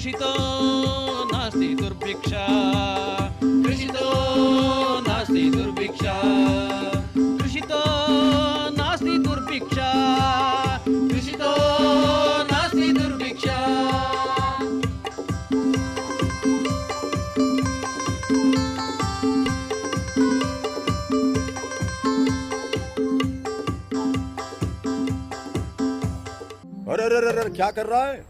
कृषितो नास्ति दुर्भिक्षा। कृषितो नास्ति दुर्भिक्षा। कृषितो नास्ति दुर्भिक्षा। कृषितो नास्ति दुर्भिक्षा। अरे अरे अरे, क्या कर रहा है?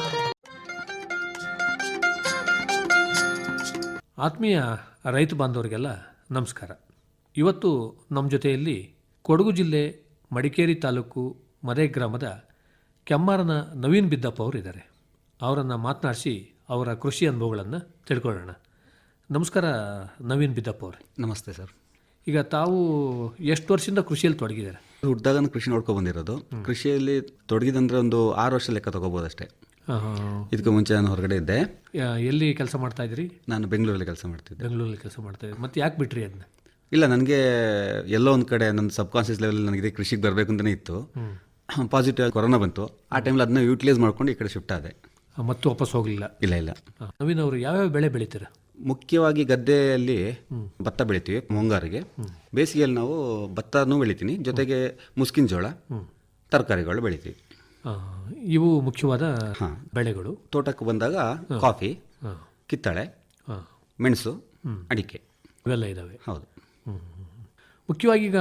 ಆತ್ಮೀಯ ರೈತ ಬಾಂಧವರಿಗೆಲ್ಲ ನಮಸ್ಕಾರ. ಇವತ್ತು ನಮ್ಮ ಜೊತೆಯಲ್ಲಿ ಕೊಡಗು ಜಿಲ್ಲೆ ಮಡಿಕೇರಿ ತಾಲೂಕು ಮದೇ ಗ್ರಾಮದ ಕೆಮ್ಮಾರನ ನವೀನ್ ಬಿದ್ದಪ್ಪ ಅವರು ಇದ್ದಾರೆ. ಅವರನ್ನು ಮಾತನಾಡಿಸಿ ಅವರ ಕೃಷಿ ಅನುಭವಗಳನ್ನು ತಿಳ್ಕೊಳ್ಳೋಣ. ನಮಸ್ಕಾರ ನವೀನ್ ಬಿದ್ದಪ್ಪ ಅವರು. ನಮಸ್ತೆ ಸರ್. ಈಗ ತಾವು ಎಷ್ಟು ವರ್ಷದಿಂದ ಕೃಷಿಯಲ್ಲಿ ತೊಡಗಿದ್ದಾರೆ? ಹುಟ್ಟಿದಾಗ ಕೃಷಿ ನೋಡ್ಕೊ ಬಂದಿರೋದು. ಕೃಷಿಯಲ್ಲಿ ತೊಡಗಿದಂದ್ರೆ ಒಂದು ಆರು ವರ್ಷ ಲೆಕ್ಕ ತಗೋಬೋದು ಅಷ್ಟೇ ಇದಕ್ಕೆ ಮುಂಚೆ ನಾನು ಹೊರಗಡೆ ಇದ್ದೆ. ಎಲ್ಲಿ ಕೆಲಸ ಮಾಡ್ತಾ ಇದ್ರಿ ನಾನು ಬೆಂಗಳೂರಲ್ಲಿ ಕೆಲಸ ಮಾಡ್ತಿದ್ದೆ. ಬೆಂಗಳೂರಲ್ಲಿ ಕೆಲಸ ಮಾಡ್ತಾ ಇದ್ದೆ ಮತ್ತೆ ಯಾಕೆ ಬಿಟ್ರಿ ಅದನ್ನ ಇಲ್ಲ ನನಗೆ ಎಲ್ಲೋ ಒಂದು ಕಡೆ ನನ್ನ ಸಬ್ ಕಾನ್ಷಿಯಸ್ ಲೆವೆಲ್ ನನಗೆ ಇದೇ ಕೃಷಿಗೆ ಬರಬೇಕು ಅಂತಲೇ ಇತ್ತು. ಪಾಸಿಟಿವ್ ಆಗಿ ಕೊರೋನಾ ಬಂತು. ಆ ಟೈಮಲ್ಲಿ ಅದನ್ನ ಯೂಟಿಲೈಸ್ ಮಾಡ್ಕೊಂಡು ಈ ಕಡೆ ಶಿಫ್ಟ್ ಆದೆ. ಮತ್ತೆ ವಾಪಸ್ ಹೋಗಲಿಲ್ಲ? ಇಲ್ಲ ಇಲ್ಲ. ನವೀನ್ ಅವರು ಯಾವ್ಯಾವ ಬೆಳೆ ಬೆಳಿತೀರ? ಮುಖ್ಯವಾಗಿ ಗದ್ದೆಯಲ್ಲಿ ಭತ್ತ ಬೆಳಿತೀವಿ ಮುಂಗಾರಿಗೆ. ಬೇಸಿಗೆಯಲ್ಲಿ ನಾವು ಭತ್ತನೂ ಬೆಳಿತೀನಿ. ಜೊತೆಗೆ ಮುಸ್ಕಿನ ಜೋಳ ತರಕಾರಿಗಳು ಬೆಳಿತೀವಿ. ಇವು ಮುಖ್ಯವಾದ ಹಾಂ. ಬೆಳೆಗಳು. ತೋಟಕ್ಕೆ ಬಂದಾಗ ಕಾಫಿ ಕಿತ್ತಳೆ ಮೆಣಸು ಅಡಿಕೆ. ಇವೆಲ್ಲ ಇದ್ದಾವೆ ಹೌದು. ಮುಖ್ಯವಾಗಿ ಈಗ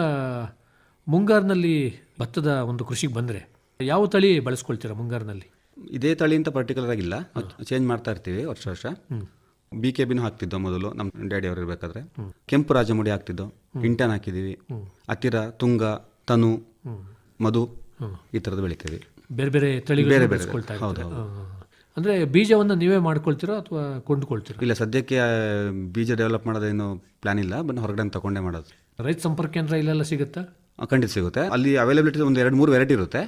ಮುಂಗಾರಿನಲ್ಲಿ ಭತ್ತದ ಒಂದು ಕೃಷಿಗೆ ಬಂದರೆ ಯಾವ ತಳಿ ಬಳಸ್ಕೊಳ್ತೀರಾ ಮುಂಗಾರಿನಲ್ಲಿ? ಇದೇ ತಳಿ ಅಂತ ಪರ್ಟಿಕ್ಯುಲರ್ ಆಗಿಲ್ಲ. ಚೇಂಜ್ ಮಾಡ್ತಾ ಇರ್ತೀವಿ ವರ್ಷ ವರ್ಷ. ಬಿ ಕೆ ಬಿನೂ ಹಾಕ್ತಿದ್ದೋ ಮೊದಲು ನಮ್ಮ ಡ್ಯಾಡಿ ಅವರು ಇರಬೇಕಾದ್ರೆ. ಕೆಂಪು ರಾಜಮುಡಿ ಹಾಕ್ತಿದ್ದೋ ಇಂಟನ್ ಹಾಕಿದ್ದೀವಿ. ಹತ್ತಿರ ತುಂಗ ತನು ಮಧು ಈ ಥರದ್ದು ಬೆಳಿತೀವಿ. ಬೇರೆ ಬೇರೆ ತಳಿಗಳು. ಬೆಳೆಸ್ಕೊಳ್ತಾ ಹೌದು, ಅಂದ್ರೆ ಬೀಜವನ್ನು ನೀವೇ ಮಾಡ್ಕೊಳ್ತೀರೋ ಅಥವಾ ಕೊಂಡುಕೊಳ್ತೀರಾ? ಇಲ್ಲ ಸದ್ಯಕ್ಕೆ ಬೀಜ ಡೆವಲಪ್ ಮಾಡೋದೇನು ಪ್ಲಾನ್ ಇಲ್ಲ ಬಂದು ಹೊರಗಡೆ ತಗೊಂಡೇ ಮಾಡೋದು. ರೈತ ಸಂಪರ್ಕ ಕೇಂದ್ರ ಇಲ್ಲೆಲ್ಲ ಸಿಗುತ್ತಾ? ಖಂಡಿತ ಸಿಗುತ್ತೆ. ಅಲ್ಲಿ ಅವೈಲೇಬಿಲಿಟಿ ಒಂದು ಎರಡು ಮೂರು ವೆರೈಟಿ ಇರುತ್ತೆ.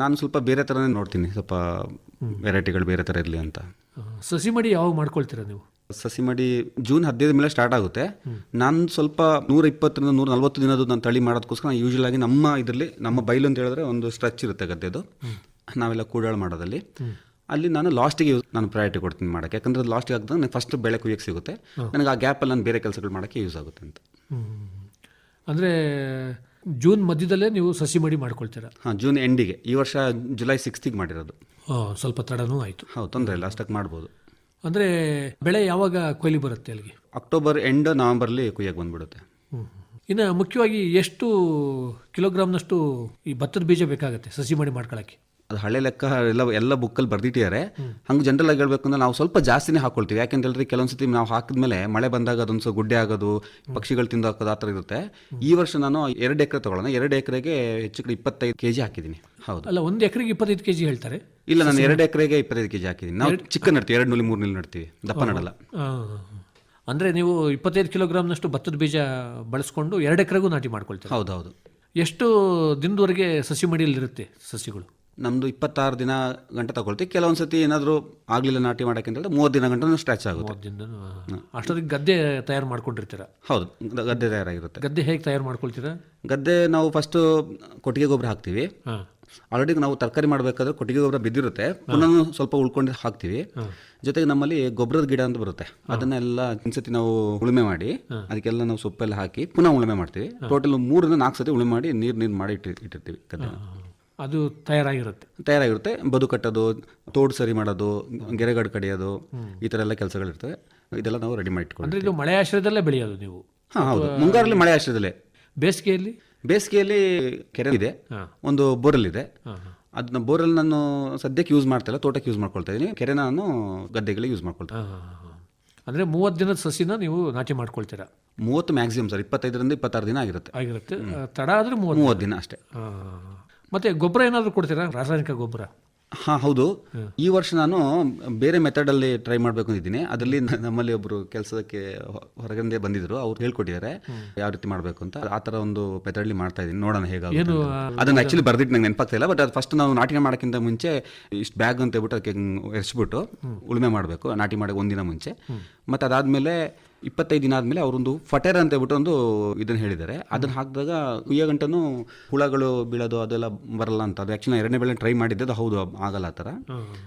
ನಾನು ಸ್ವಲ್ಪ ಬೇರೆ ಥರನೇ ನೋಡ್ತೀನಿ ಸ್ವಲ್ಪ ವೆರೈಟಿಗಳು ಬೇರೆ ಥರ ಇರಲಿ ಅಂತ. ಸಸಿ ಮಡಿ ಯಾವಾಗ ಮಾಡ್ಕೊಳ್ತೀರಾ ನೀವು? ಸಸಿ ಮಾಡಿ ಜೂನ್ ಹದಿನೈದು ಮೇಲೆ ಸ್ಟಾರ್ಟ್ ಆಗುತ್ತೆ. ನಾನು ಸ್ವಲ್ಪ ನೂರ ಇಪ್ಪತ್ತರಿಂದ ನೂರ ನಲ್ವತ್ತು ದಿನದ್ದು ನಾನು ತಳಿ ಮಾಡೋದಕ್ಕೋಸ್ಕರ ನಾನು ಯೂಶಲ್ ಆಗಿ ನಮ್ಮ ಇದರಲ್ಲಿ ನಮ್ಮ ಬೈಲು ಅಂತ ಹೇಳಿದ್ರೆ ಒಂದು ಸ್ಟ್ರೆಚ್ ಇರುತ್ತೆ ಗದ್ದೆದು. ನಾವೆಲ್ಲ ಕೂಡಾಳು ಮಾಡೋದಲ್ಲಿ. ಅಲ್ಲಿ ನಾನು ಲಾಸ್ಟಿಗೆ ಯೂಸ್ ನಾನು ಪ್ರಯಾರಿಟಿ ಕೊಡ್ತೀನಿ ಮಾಡೋಕ್ಕೆ. ಯಾಕಂದ್ರೆ ಲಾಸ್ಟಿಗೆ ಆಗ್ತದೆ ನನಗೆ ಫಸ್ಟ್ ಬೆಳೆ ಕುಯ್ಯಕ್ಕೆ ಸಿಗುತ್ತೆ. ನನಗೆ ಆ ಗ್ಯಾಪಲ್ಲಿ ನಾನು ಬೇರೆ ಕೆಲಸಗಳು ಮಾಡೋಕ್ಕೆ ಯೂಸ್ ಆಗುತ್ತೆ ಅಂತ. ಅಂದ್ರೆ ಜೂನ್ ಮಧ್ಯದಲ್ಲೇ ನೀವು ಸಸಿ ಮಡಿ ಮಾಡ್ಕೊಳ್ತೀರಾ? ಹಾಂ ಜೂನ್ ಎಂಡಿಗೆ ಈ ವರ್ಷ ಜುಲೈ ಸಿಕ್ಸ್ತಿಗೆ ಮಾಡಿರೋದು. ಸ್ವಲ್ಪ ತಡನೂ ಆಯಿತು. ಹೌದು ತೊಂದರೆ ಇಲ್ಲ ಅಷ್ಟಕ್ಕೆ ಮಾಡ್ಬೋದು. ಅಂದ್ರೆ ಬೆಳೆ ಯಾವಾಗ ಕೊಯ್ಲಿ ಬರುತ್ತೆ ಅಲ್ಲಿಗೆ? ಅಕ್ಟೋಬರ್ ಎಂಡ್ ನವೆಂಬರ್ಲಿ ಕುಯ್ಯಕ್ಕೆ ಬಂದ್ಬಿಡುತ್ತೆ. ಇನ್ನು ಮುಖ್ಯವಾಗಿ ಎಷ್ಟು ಕಿಲೋಗ್ರಾಮ್ನಷ್ಟು ಈ ಭತ್ತದ ಬೀಜ ಬೇಕಾಗುತ್ತೆ ಸಸಿ ಮಾಡಿ ಮಾಡ್ಕೊಳ್ಳೋಕ್ಕೆ ಅದು ಹಳೆ ಲೆಕ್ಕ ಎಲ್ಲ ಎಲ್ಲ ಬುಕ್ಕಲ್ಲಿ ಬರೆದಿಟ್ಟಿದ್ದಾರೆ. ಹಂಗೆ ಜನರಲ್ ಆಗಿ ಹೇಳ್ಬೇಕು ಅಂದ್ರೆ ನಾವು ಸ್ವಲ್ಪ ಜಾಸ್ತಿನೇ ಹಾಕೊಳ್ತೀವಿ. ಯಾಕೆಂತ ಹೇಳಿದ್ರೆ ಕೆಲವೊಂದು ಸತಿ ನಾವು ಹಾಕಿದ್ಮೇಲೆ ಮಳೆ ಬಂದಾಗ ಅದೊಂದು ಸ್ವಲ್ಪ ಗುಡ್ಡೆ ಆಗೋದು ಪಕ್ಷಿಗಳು ತಿಂದು ಹಾಕೋದು ಆ ಥರ ಇರುತ್ತೆ. ಈ ವರ್ಷ ನಾನು ಎರಡು ಎಕರೆ ತಗೊಳ್ಳೋಣ. ಎರಡು ಎಕರೆಗೆ ಹೆಚ್ಚು ಕಡೆ ಇಪ್ಪತ್ತೈದು ಕೆ ಜಿ ಹಾಕಿದ್ದೀನಿ. ಹೌದು. ಅಲ್ಲ ಒಂದು ಎಕರೆಗೆ ಇಪ್ಪತ್ತೈದು ಕೆ ಜಿ ಹೇಳ್ತಾರೆ. ಇಲ್ಲ ನಾನು ಎರಡು ಎಕರೆಗೆ ಇಪ್ಪತ್ತೈದು ಕೆ ಜಿ ಹಾಕಿದ್ದೀನಿ. ನಾವು ಚಿಕ್ಕ ನಡ್ತೀವಿ ಎರಡು ನೂಲಿ ಮೂರು ನೂಲಿ ನಡ್ತೀವಿ. ದಪ್ಪ ನಡಲ್ಲ. ಅಂದರೆ ಅಂದ್ರೆ ನೀವು ಇಪ್ಪತ್ತೈದು ಕಿಲೋಗ್ರಾಮ್ನಷ್ಟು ಭತ್ತದ ಬೀಜ ಬಳಸ್ಕೊಂಡು ಎರಡು ಎಕರೆಗೂ ನಾಟಿ ಮಾಡ್ಕೊಳ್ತೀವಿ ಹೌದು ಹೌದು. ಎಷ್ಟು ದಿನದವರೆಗೆ ಸಸಿ ಮಡಿಯಲ್ಲಿರುತ್ತೆ ಸಸಿಗಳು? ನಮ್ದು ಇಪ್ಪತ್ತಾರು ದಿನ ಗಂಟೆ ತಗೊಳ್ತೀವಿ ಕೆಲವೊಂದು ಸತಿ ಏನಾದರೂ ಆಗಲಿಲ್ಲ ನಾಟಿ ಮಾಡೋಕ್ಕೆ ಅಂತೇಳಿ ಮೂರು ಮೂವತ್ತು ದಿನ ಗಂಟೆ ಸ್ಟ್ಯಾಚ್ ಆಗುತ್ತೆ. ಅಷ್ಟೊತ್ತಿಗೆ ಗದ್ದೆ ತಯಾರು ಮಾಡ್ಕೊಂಡಿರ್ತೀರ? ಹೌದು ಗದ್ದೆ ತಯಾರಾಗಿರುತ್ತೆ. ಗದ್ದೆ ಹೇಗೆ ತಯಾರು ಮಾಡ್ಕೊಳ್ತೀರಾ? ಗದ್ದೆ ನಾವು ಫಸ್ಟು ಕೊಟ್ಟಿಗೆ ಗೊಬ್ಬರ ಹಾಕ್ತೀವಿ. ಆಲ್ರೆಡಿ ನಾವು ತರಕಾರಿ ಮಾಡಬೇಕಾದ್ರೆ ಕೊಟ್ಟಿಗೆ ಗೊಬ್ಬರ ಬಿದ್ದಿರುತ್ತೆ. ಪುನಃ ಸ್ವಲ್ಪ ಉಳ್ಕೊಂಡು ಹಾಕ್ತೀವಿ. ಜೊತೆಗೆ ನಮ್ಮಲ್ಲಿ ಗೊಬ್ಬರದ ಗಿಡ ಅಂತ ಬರುತ್ತೆ. ಅದನ್ನೆಲ್ಲ ಒಂದ್ಸತಿ ನಾವು ಉಳುಮೆ ಮಾಡಿ ಅದಕ್ಕೆಲ್ಲ ನಾವು ಸೊಪ್ಪೆಲ್ಲ ಹಾಕಿ ಪುನಃ ಉಳುಮೆ ಮಾಡ್ತೀವಿ. ಟೋಟಲ್ ಮೂರರಿಂದ ನಾಲ್ಕು ಸತಿ ಉಳುಮೆ ಮಾಡಿ ನೀರು ನೀರು ಮಾಡಿ ಇಟ್ಟಿ ಇಟ್ಟಿರ್ತೀವಿ ಗದ್ದೆ ಅದು ತಯಾರಾಗಿರುತ್ತೆ. ತಯಾರಾಗಿರುತ್ತೆ. ಬದು ಕಟ್ಟೋದು ತೋಡು ಸರಿ ಮಾಡೋದು ಗೆರೆಗಡು ಕಡಿಯೋದು ಈ ಥರ ಎಲ್ಲ ಕೆಲಸಗಳಿರ್ತವೆ. ಇದೆಲ್ಲ ನಾವು ರೆಡಿ ಮಾಡಿ ಇಟ್ಕೊಂಡು ಅಂದರೆ ಇದು ಮಳೆ ಆಶ್ರಯದಲ್ಲೇ ಬೆಳೆಯೋದು ನೀವು? ಹಾಂ ಹೌದು. ಮುಂಗಾರಲ್ಲಿ ಮಳೆ ಆಶ್ರಯದಲ್ಲೇ. ಬೇಸಿಗೆಯಲ್ಲಿ? ಬೇಸಿಗೆಯಲ್ಲಿ ಕೆರೆ ಇದೆ. ಒಂದು ಬೋರಲ್ ಇದೆ ಅದನ್ನ ಬೋರಲ್ ನಾನು ಸದ್ಯಕ್ಕೆ ಯೂಸ್ ಮಾಡ್ತಾ ಇಲ್ಲ ತೋಟಕ್ಕೆ ಯೂಸ್ ಮಾಡ್ಕೊಳ್ತಾ ಇದ್ದೀನಿ ಕೆರೆ ನಾನು ಗದ್ದೆಗಳಿಗೆ ಯೂಸ್ ಮಾಡ್ಕೊಳ್ತಾ ಅಂದ್ರೆ ಮೂವತ್ತು ದಿನದ ಸಸಿನ ನೀವು ನಾಟಿ ಮಾಡ್ಕೊಳ್ತೀರಾ? ಮೂವತ್ತು ಮ್ಯಾಕ್ಸಿಮಮ್ ಸರ್. ಇಪ್ಪತ್ತೈದರಿಂದ ಇಪ್ಪತ್ತಾರು ದಿನ ಆಗಿರುತ್ತೆ. ಆಗಿರುತ್ತೆ. ತಡ ಆದರೆ ಮೂವತ್ತು ದಿನ ಅಷ್ಟೇ. ಮತ್ತು ಗೊಬ್ಬರ ಏನಾದರೂ ಕೊಡ್ತೀರಾ? ರಾಸಾಯನಿಕ ಗೊಬ್ಬರ? ಹಾ ಹೌದು. ಈ ವರ್ಷ ನಾನು ಬೇರೆ ಮೆಥಡಲ್ಲಿ ಟ್ರೈ ಮಾಡಬೇಕು ಅಂತಿದ್ದೀನಿ ಅದರಲ್ಲಿ ನಮ್ಮಲ್ಲಿ ಒಬ್ಬರು ಕೆಲಸಕ್ಕೆ ಹೊರಗಿಂದ ಬಂದಿದ್ರು. ಅವ್ರು ಹೇಳ್ಕೊಟ್ಟಿದ್ದಾರೆ. ಯಾವ ರೀತಿ ಮಾಡಬೇಕು ಅಂತ. ಆ ಥರ ಒಂದು ಮೆಥಡಲ್ಲಿ ಮಾಡ್ತಾ ಇದ್ದೀನಿ. ನೋಡೋಣ ಹೇಗಾಗುತ್ತೆ. ಅದನ್ನ ಆ್ಯಕ್ಚುಲಿ ಬರ್ದಿಟ್ಟು ನಂಗೆ ನೆನಪಾಗ್ತಾ ಇಲ್ಲ ಬಟ್ ಅದು ಫಸ್ಟ್ ನಾವು ನಾಟಿ ಮಾಡೋಕ್ಕಿಂತ ಮುಂಚೆ ಇಷ್ಟು ಬ್ಯಾಗ್ ಅಂತ ಹೇಳ್ಬಿಟ್ಟು ಅದಕ್ಕೆ ಎರ್ಸ್ಬಿಟ್ಟು ಉಳುಮೆ ಮಾಡಬೇಕು. ನಾಟಿ ಮಾಡೋಕ್ಕೆ ಒಂದಿನ ಮುಂಚೆ. ಮತ್ತು ಅದಾದಮೇಲೆ ಇಪ್ಪತ್ತೈದು ದಿನ ಆದಮೇಲೆ ಅವರೊಂದು ಫಟೇರ್ ಅಂತ ಹೇಳ್ಬಿಟ್ಟು ಒಂದು ಇದನ್ನು ಹೇಳಿದ್ದಾರೆ. ಅದನ್ನು ಹಾಕಿದಾಗ ಕುಯ್ಯ ಗಂಟನು ಹುಳಗಳು ಬೀಳೋದು ಅದೆಲ್ಲ ಬರಲ್ಲ ಅಂತ. ಅದು ಆ್ಯಕ್ಚುಲಿ ಎರಡನೇ ಬೆಳೆ ಟ್ರೈ ಮಾಡಿದ್ದೆ ಅದು ಹೌದು ಆಗಲ್ಲ ಆ ಥರ.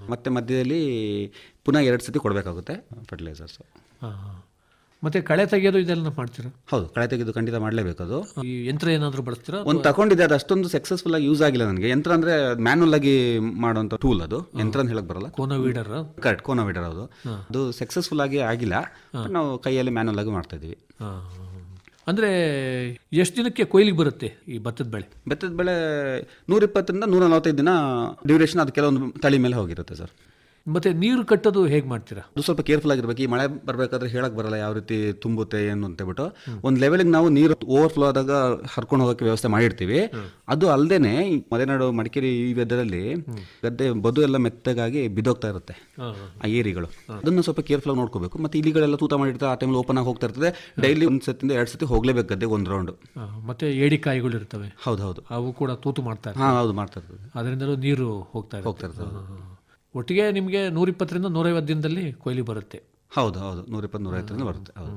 ಮತ್ತೆ ಮಧ್ಯದಲ್ಲಿ ಪುನಃ ಎರಡು ಸತಿ ಕೊಡಬೇಕಾಗುತ್ತೆ ಫರ್ಟಿಲೈಸರ್ಸ್ ಮತ್ತು ಕಳೆ ತೆಗೆಯೋದು ಇದೆಲ್ಲ ಮಾಡ್ತೀರಾ? ಹೌದು ಕಳೆ ತೆಗೆದು ಖಂಡಿತ ಮಾಡಲೇಬೇಕು ಅದು. ಈ ಯಂತ್ರ ಏನಾದರೂ ಬಳಸ್ತೀರಾ ಒಂದು ತಗೊಂಡಿದ್ದೆ ಅದು ಅಷ್ಟೊಂದು ಸಕ್ಸಸ್ಫುಲ್ ಆಗಿ ಯೂಸ್ ಆಗಿಲ್ಲ ನನಗೆ. ಯಂತ್ರ ಅಂದ್ರೆ ಮ್ಯಾನುವಲ್ ಆಗಿ ಮಾಡುವಂತ ಟೂಲ್ ಅದು. ಯಂತ್ರ ಅಂತ ಹೇಳಕ್ ಬರಲ್ಲ. ಕೋನ ವೀಡರ್ ಕರೆಕ್ಟ್ ಕೋನೋವಿಡರ್ ಅದು ಅದು ಸಕ್ಸಸ್ಫುಲ್ ಆಗಿ ಆಗಿಲ್ಲ. ನಾವು ಕೈಯಲ್ಲಿ ಮ್ಯಾನುವಲ್ ಆಗಿ ಮಾಡ್ತಾ ಇದೀವಿ ಅಂದ್ರೆ ಅಂದರೆ ಎಷ್ಟು ದಿನಕ್ಕೆ ಕೊಯ್ಲಿಗೆ ಬರುತ್ತೆ ಈ ಭತ್ತದ ಬೆಳೆ? ಭತ್ತದ ಬೆಳೆ ನೂರಿಪ್ಪತ್ತರಿಂದ ನೂರ ನಲವತ್ತೈದು ದಿನ ಡ್ಯೂರೇಷನ್ ಅದು ಕೆಲವೊಂದು ತಳಿ ಮೇಲೆ ಹೋಗಿರುತ್ತೆ ಸರ್. ಮತ್ತು ನೀರು ಕಟ್ಟೋದು ಹೇಗೆ ಮಾಡ್ತೀರಾ? ಅದು ಸ್ವಲ್ಪ ಕೇರ್ಫುಲ್ ಆಗಿರ್ಬೇಕು. ಈ ಮಳೆ ಬರಬೇಕಾದ್ರೆ ಹೇಳಕ್ ಬರಲ್ಲ ಯಾವ ರೀತಿ ತುಂಬುತ್ತೆ ಏನು ಅಂತ ಹೇಳ್ಬಿಟ್ಟು. ಒಂದು ಲೆವೆಲ್ಗೆ ನಾವು ನೀರು ಓವರ್ಫ್ಲೋ ಆದಾಗ ಹರ್ಕೊಂಡು ಹೋಗೋಕೆ ವ್ಯವಸ್ಥೆ ಮಾಡಿರ್ತೀವಿ. ಅದು ಅಲ್ಲದೆ ಮಲೆನಾಡು ಮಡಿಕೇರಿ ಈ ವೆದರಲ್ಲಿ ಗದ್ದೆ ಬದು ಎಲ್ಲ ಮೆತ್ತಗಾಗಿ ಬಿದ್ದೋಗ್ತಾ ಇರುತ್ತೆ ಆ ಏರಿಗಳು. ಅದನ್ನು ಸ್ವಲ್ಪ ಕೇರ್ಫುಲ್ ಆಗಿ ನೋಡ್ಕೋಬೇಕು. ಮತ್ತೆ ಇಲಿಗಳೆಲ್ಲ ತೂತ ಮಾಡಿರ್ತಾರೆ ಆ ಟೈಮಲ್ಲಿ ಓಪನ್ ಆಗಿ ಹೋಗ್ತಾ ಇರ್ತದೆ. ಡೈಲಿ ಒಂದು ಸತಿಂದ ಎರಡು ಸತಿ ಹೋಗ್ಲೇಬೇಕು ಗದ್ದೆಗೆ ಒಂದು ರೌಂಡ್ ಮತ್ತೆ ಏಡಿಕಾಯಿಗಳು ಇರ್ತವೆ. ಹೌದು ಹೌದು. ಅವು ಕೂಡ ತೂತು ಮಾಡ್ತಾರೆ ಹಾಂ ಹೌದು ಮಾಡ್ತಾ ಇರ್ತದೆ ಅದರಿಂದಲೂ ನೀರು ಹೋಗ್ತಾ ಹೋಗ್ತಾ ಇರ್ತದೆ. ಒಟ್ಟಿಗೆ ನಿಮಗೆ ನೂರಿಪ್ಪತ್ತರಿಂದ ನೂರೈವತ್ತು ದಿನದಲ್ಲಿ ಕೊಯ್ಲಿ ಬರುತ್ತೆ. ಹೌದು ಹೌದು. ನೂರಿಪ್ಪತ್ತು ನೂರೈವತ್ತರಿಂದ ಬರುತ್ತೆ. ಹೌದು.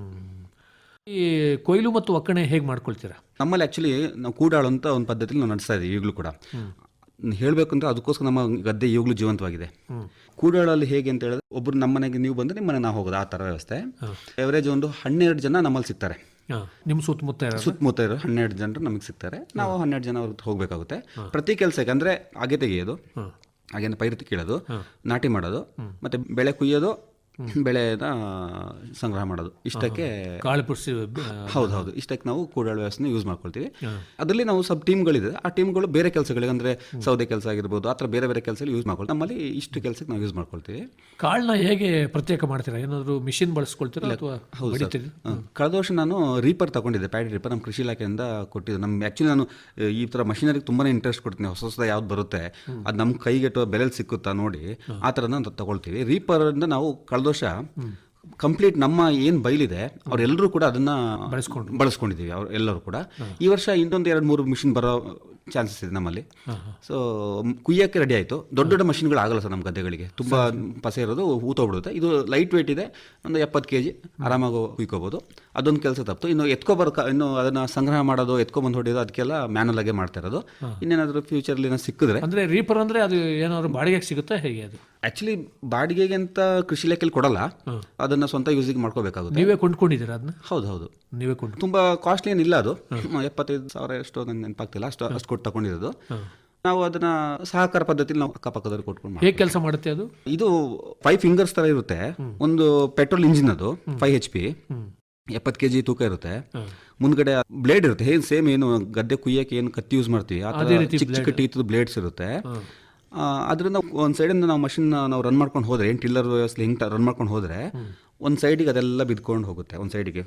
ಈ ಕೊಯ್ಲು ಮತ್ತು ಒಕ್ಕಣೆ ಹೇಗೆ ಮಾಡ್ಕೊಳ್ತೀರಾ? ನಮ್ಮಲ್ಲಿ ಆ್ಯಕ್ಚುಲಿ ನಾವು ಕೂಡಾಳು ಅಂತ ಒಂದು ಪದ್ಧತಿಲಿ ನಾವು ನಡೆಸ್ತಾ ಇದ್ದೀವಿ ಈಗಲೂ ಕೂಡ. ಹೇಳಬೇಕು ಅಂದರೆ ಅದಕ್ಕೋಸ್ಕರ ನಮ್ಮ ಗದ್ದೆ ಈಗಲೂ ಜೀವಂತವಾಗಿದೆ. ಕೂಡಾಳಲ್ಲಿ ಹೇಗೆ ಅಂತ ಹೇಳಿದ್ರೆ ಒಬ್ಬರು ನಮ್ಮ ಮನೆಗೆ ನೀವು ಬಂದರೆ ನಿಮ್ಮ ಮನೆ ನಾವು ಹೋಗೋದು ಆ ಥರ ವ್ಯವಸ್ಥೆ. ಎವರೇಜ್ ಒಂದು ಹನ್ನೆರಡು ಜನ ನಮ್ಮಲ್ಲಿ ಸಿಗ್ತಾರೆ. ನಿಮ್ಮ ಸುತ್ತಮುತ್ತ ಸುತ್ತಮುತ್ತ ಇರೋ ಹನ್ನೆರಡು ಜನರು ನಮಗೆ ಸಿಗ್ತಾರೆ. ನಾವು ಹನ್ನೆರಡು ಜನ ಅವ್ರಿಗೆ ಹೋಗಬೇಕಾಗುತ್ತೆ. ಪ್ರತಿ ಕೆಲಸಕ್ಕೆ ಅಂದರೆ ಹಾಗೆ ತೆಗೆಯೋದು. ಹಾಗೆ ಪೈರು ಕೀಳೋದು ನಾಟಿ ಮಾಡೋದು ಮತ್ತೆ ಬೆಳೆ ಕುಯ್ಯೋದು ಬೆಳೆನ ಸಂಗ್ರಹ ಮಾಡೋದು. ಇಷ್ಟಕ್ಕೆ ಹೌದು. ಹೌದು ಇಷ್ಟಕ್ಕೆ ನಾವು ಕೂಡಾಳ ವ್ಯವಸ್ಥೆ ಯೂಸ್ ಮಾಡ್ಕೊಳ್ತೀವಿ. ಅದರಲ್ಲಿ ನಾವು ಸಬ್ ಟೀಮ್ಗಳಿದೆ ಆ ಟೀಮ್ಗಳು ಬೇರೆ ಕೆಲಸಗಳಿಗೆ ಅಂದರೆ ಸೌದೆ ಕೆಲಸ ಆಗಿರ್ಬೋದು ಆ ಥರ ಬೇರೆ ಬೇರೆ ಕೆಲಸ ಯೂಸ್ ಮಾಡ್ಕೊಳ್ತೀವಿ. ನಮ್ಮಲ್ಲಿ ಇಷ್ಟು ಕೆಲಸಕ್ಕೆ ನಾವು ಯೂಸ್ ಮಾಡ್ಕೊಳ್ತೀವಿ. ಕಾಳನ್ನ ಹೇಗೆ ಪ್ರತ್ಯೇಕ ಮಾಡ್ತೀರಾ? ಏನಾದರೂ ಮಿಷಿನ್ ಬಳಸ್ಕೊಳ್ತೀರಾ ಅಥವಾ ಹೌದು. ಕಳೆದ ವರ್ಷ ನಾನು ರೀಪರ್ ತಗೊಂಡಿದ್ದೆ ಪ್ಯಾಡಿ ರೀಪರ್ ನಮ್ಮ ಕೃಷಿ ಇಲಾಖೆಯಿಂದ ಕೊಟ್ಟಿದ್ದೆ. ನಮ್ಮ ಆ್ಯಕ್ಚುಲಿ ನಾನು ಈ ಥರ ಮಷಿನರಿಗೆ ತುಂಬಾ ಇಂಟ್ರೆಸ್ಟ್ ಕೊಡ್ತೀನಿ. ಹೊಸ ಹೊಸದ ಯಾವ್ದು ಬರುತ್ತೆ ಅದು ನಮ್ಮ ಕೈಗೆಟುವ ಬೆಲೆಲಿ ಸಿಕ್ಕುತ್ತಾ ನೋಡಿ ಆ ಥರ ನಾನು ತಗೊಳ್ತೀವಿ. ರೀಪರಿಂದ ನಾವು ಕಳೆದ ವರ್ಷ ಕಂಪ್ಲೀಟ್ ನಮ್ಮ ಏನು ಬಯಲಿದೆ ಅವರೆಲ್ಲರೂ ಕೂಡ ಅದನ್ನ ಬಳಸ್ಕೊಂಡು ಬಳಸ್ಕೊಂಡಿದ್ದೀವಿ ಅವ್ರು ಎಲ್ಲರೂ ಕೂಡ. ಈ ವರ್ಷ ಇನ್ನೊಂದು ಎರಡು ಮೂರು ಮಿಷಿನ್ ಬರೋ ಚಾನ್ಸಸ್ ಇದೆ ನಮ್ಮಲ್ಲಿ. ಸೊ ಕುಯ್ಯಕ್ಕೆ ರೆಡಿ ಆಯಿತು. ದೊಡ್ಡ ದೊಡ್ಡ ಮಷಿನ್ಗಳು ಆಗಲ್ಲ ಸರ್ ನಮ್ಮ ಗದ್ದೆಗಳಿಗೆ. ತುಂಬ ಪಸೆ ಇರೋದು ಊತೋಗ್ಬಿಡುತ್ತೆ ಇದು ಲೈಟ್ ವೆಯ್ಟ್ ಇದೆ ಒಂದು ಎಪ್ಪತ್ತು ಕೆ ಜಿ ಆರಾಮಾಗಿ ಕುಯ್ಕೋಬೋದು. ಅದೊಂದು ಕೆಲಸ ತಪ್ಪು. ಇನ್ನು ಎತ್ಕೊಬರ್ಕ ಇನ್ನು ಅದನ್ನು ಸಂಗ್ರಹ ಮಾಡೋದು ಎತ್ಕೊಬಂದು ಹೊಡೆಯೋದು ಅದಕ್ಕೆಲ್ಲ ಮ್ಯಾನುಲ್ ಆಗೇ ಮಾಡ್ತಾ ಇರೋದು. ಇನ್ನೇನಾದರೂ ಫ್ಯೂಚರ್ಲಿ ಏನೋ ಸಿಕ್ಕಿದ್ರೆ. ಅಂದರೆ ರೀಪರ್ ಅಂದರೆ ಅದು ಏನಾದರೂ ಬಾಡಿಗೆಗೆ ಸಿಗುತ್ತಾ ಹೇಗೆ ಅದು? ಆ್ಯಕ್ಚುಲಿ ಬಾಡಿಗೆಗೆ ಅಂತ ಕೃಷಿ ಇಲಾಖೆಯಲ್ಲಿ ಕೊಡಲ್ಲ. ಅದನ್ನು ಸ್ವಂತ ಯೂಸಿಗೆ ಮಾಡ್ಕೋಬೇಕಾಗುತ್ತೆ. ನೀವೇ ಕೊಂಡ್ಕೊಂಡಿದ್ದೀರಾ ಅದನ್ನ? ಹೌದು ಹೌದು. ನೀವೇ ಕೊಂಡು ತುಂಬ ಕಾಸ್ಟ್ಲಿ ಏನಿಲ್ಲ ಅದು. ಎಪ್ಪತ್ತೈದು ಸಾವಿರ ಎಷ್ಟು ನಂಗೆ ನೆನಪಾಗ್ತಿಲ್ಲ. ಅಷ್ಟು ಅಷ್ಟು ಕೊಟ್ಟು ತಗೊಂಡಿರೋದು. ನಾವು ಅದನ್ನ ಸಹಕಾರ ಪದ್ಧತಿಲಿ ನಾವು ಅಕ್ಕಪಕ್ಕದಲ್ಲಿ ಕೊಟ್ಕೊಂಡು. ಹೇಗೆ ಕೆಲಸ ಮಾಡುತ್ತೆ ಅದು? ಇದು ಫೈವ್ ಫಿಂಗರ್ಸ್ ತರ ಇರುತ್ತೆ. ಒಂದು ಪೆಟ್ರೋಲ್ ಇಂಜಿನ್ ಅದು ಫೈವ್ ಎಚ್ ಪಿ ಎಪ್ಪತ್ತು ಕೆ ಜಿ ತೂಕ ಇರುತ್ತೆ. ಮುಂದ್ಗಡೆ ಬ್ಲೇಡ್ ಇರುತ್ತೆ. ಏನ್ ಸೇಮ್ ಏನು ಗದ್ದೆ ಕುಯ್ಯಕ್ಕೆ ಏನು ಕತ್ತಿ ಯೂಸ್ ಮಾಡ್ತೀವಿ ಆ ಥರ ಚಿಕ್ಕ ಚಿಕ್ಕ ಟೀತ್ ಬ್ಲೇಡ್ಸ್ ಇರುತ್ತೆ. ಅದರಿಂದ ಒಂದು ಸೈಡಿಂದ ನಾವು ಮಷಿನ್ ನಾವು ರನ್ ಮಾಡ್ಕೊಂಡು ಹೋದ್ರೆ ಏನು ಟಿಲ್ಲರ್ ವ್ಯವಸ್ಥೆ ಹಿಂಗೆ ರನ್ ಮಾಡ್ಕೊಂಡು ಹೋದ್ರೆ ಒಂದು ಸೈಡಿಗೆ ಅದೆಲ್ಲ ಬಿದ್ಕೊಂಡು ಹೋಗುತ್ತೆ ಒಂದು ಸೈಡಿಗೆ.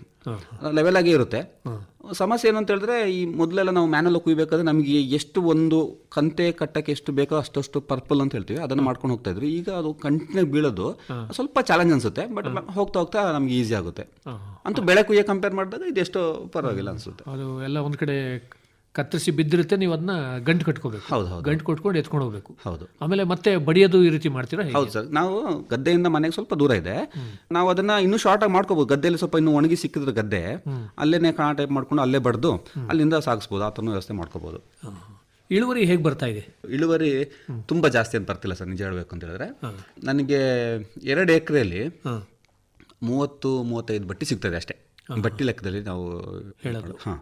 ಲೆವೆಲ್ ಆಗಿ ಇರುತ್ತೆ. ಸಮಸ್ಯೆ ಏನು ಅಂತ ಹೇಳಿದ್ರೆ ಈ ಮೊದಲೆಲ್ಲ ನಾವು ಮ್ಯಾನಲ್ ಕುಯ್ಬೇಕಾದ್ರೆ ನಮಗೆ ಎಷ್ಟು ಒಂದು ಕಂತೆ ಕಟ್ಟಕ್ಕೆ ಎಷ್ಟು ಬೇಕೋ ಅಷ್ಟಷ್ಟು ಪರ್ಪಲ್ ಅಂತ ಹೇಳ್ತೀವಿ ಅದನ್ನು ಮಾಡ್ಕೊಂಡು ಹೋಗ್ತಾ ಇದ್ರು. ಈಗ ಅದು ಕಂಟಿನ್ಯೂ ಬೀಳೋದು ಸ್ವಲ್ಪ ಚಾಲೆಂಜ್ ಅನ್ಸುತ್ತೆ ಬಟ್ ಹೋಗ್ತಾ ಹೋಗ್ತಾ ನಮ್ಗೆ ಈಸಿ ಆಗುತ್ತೆ. ಅಂತೂ ಬೆಳೆ ಕುಯ್ಯ ಕಂಪೇರ್ ಮಾಡಿದಾಗ ಇದೆಷ್ಟು ಪರವಾಗಿಲ್ಲ ಅನ್ಸುತ್ತೆ. ಅದು ಎಲ್ಲ ಒಂದು ಕಡೆ ಕತ್ತರಿಸಿ ಬಿದ್ದಿರುತ್ತೆ ನೀವು ಅದನ್ನ ಗಂಟು ಕಟ್ಕೋಬೇಕು. ಹೌದು, ಹೌದು. ಗಂಟು ಕಟ್ಕೊಂಡು ಎತ್ಕೊಂಡು ಹೋಗ್ಬೇಕು. ಹೌದು. ಆಮೇಲೆ ಮತ್ತೆ ಬಡಿಯೋದು ಈ ರೀತಿ ಮಾಡ್ತೀರಾ? ಹೌದು ಸರ್. ನಾವು ಗದ್ದೆಯಿಂದ ಮನೆಗೆ ಸ್ವಲ್ಪ ದೂರ ಇದೆ. ನಾವು ಅದನ್ನ ಇನ್ನೂ ಶಾರ್ಟ್ ಆಗಿ ಮಾಡ್ಕೋಬಹುದು ಗದ್ದೆಯಲ್ಲಿ ಸ್ವಲ್ಪ ಇನ್ನು ಒಣಗಿ ಸಿಕ್ಕಿದ್ರೆ ಗದ್ದೆ ಅಲ್ಲೇನೆ ಕಾಣ ಟೈಪ್ ಮಾಡ್ಕೊಂಡು ಅಲ್ಲೇ ಬಡ್ದು ಅಲ್ಲಿಂದ ಸಾಗಿಸ್ಬೋದು. ಆ ಥರನೂ ವ್ಯವಸ್ಥೆ ಮಾಡ್ಕೋಬಹುದು ಇಳುವರಿ ಹೇಗೆ ಬರ್ತಾ ಇದೆ? ಇಳುವರಿ ತುಂಬಾ ಜಾಸ್ತಿ ಅಂತ ಬರ್ತಿಲ್ಲ ಸರ್ ನಿಜ ಹೇಳ್ಬೇಕು ಅಂತ ಹೇಳಿದ್ರೆ. ನನಗೆ ಎರಡು ಎಕರೆಯಲ್ಲಿ ಮೂವತ್ತು ಮೂವತ್ತೈದು ಬಟ್ಟಿ ಸಿಗ್ತದೆ ಅಷ್ಟೇ. ಬಟ್ಟಿ ಲೆಕ್ಕದಲ್ಲಿ ನಾವು ಹಾ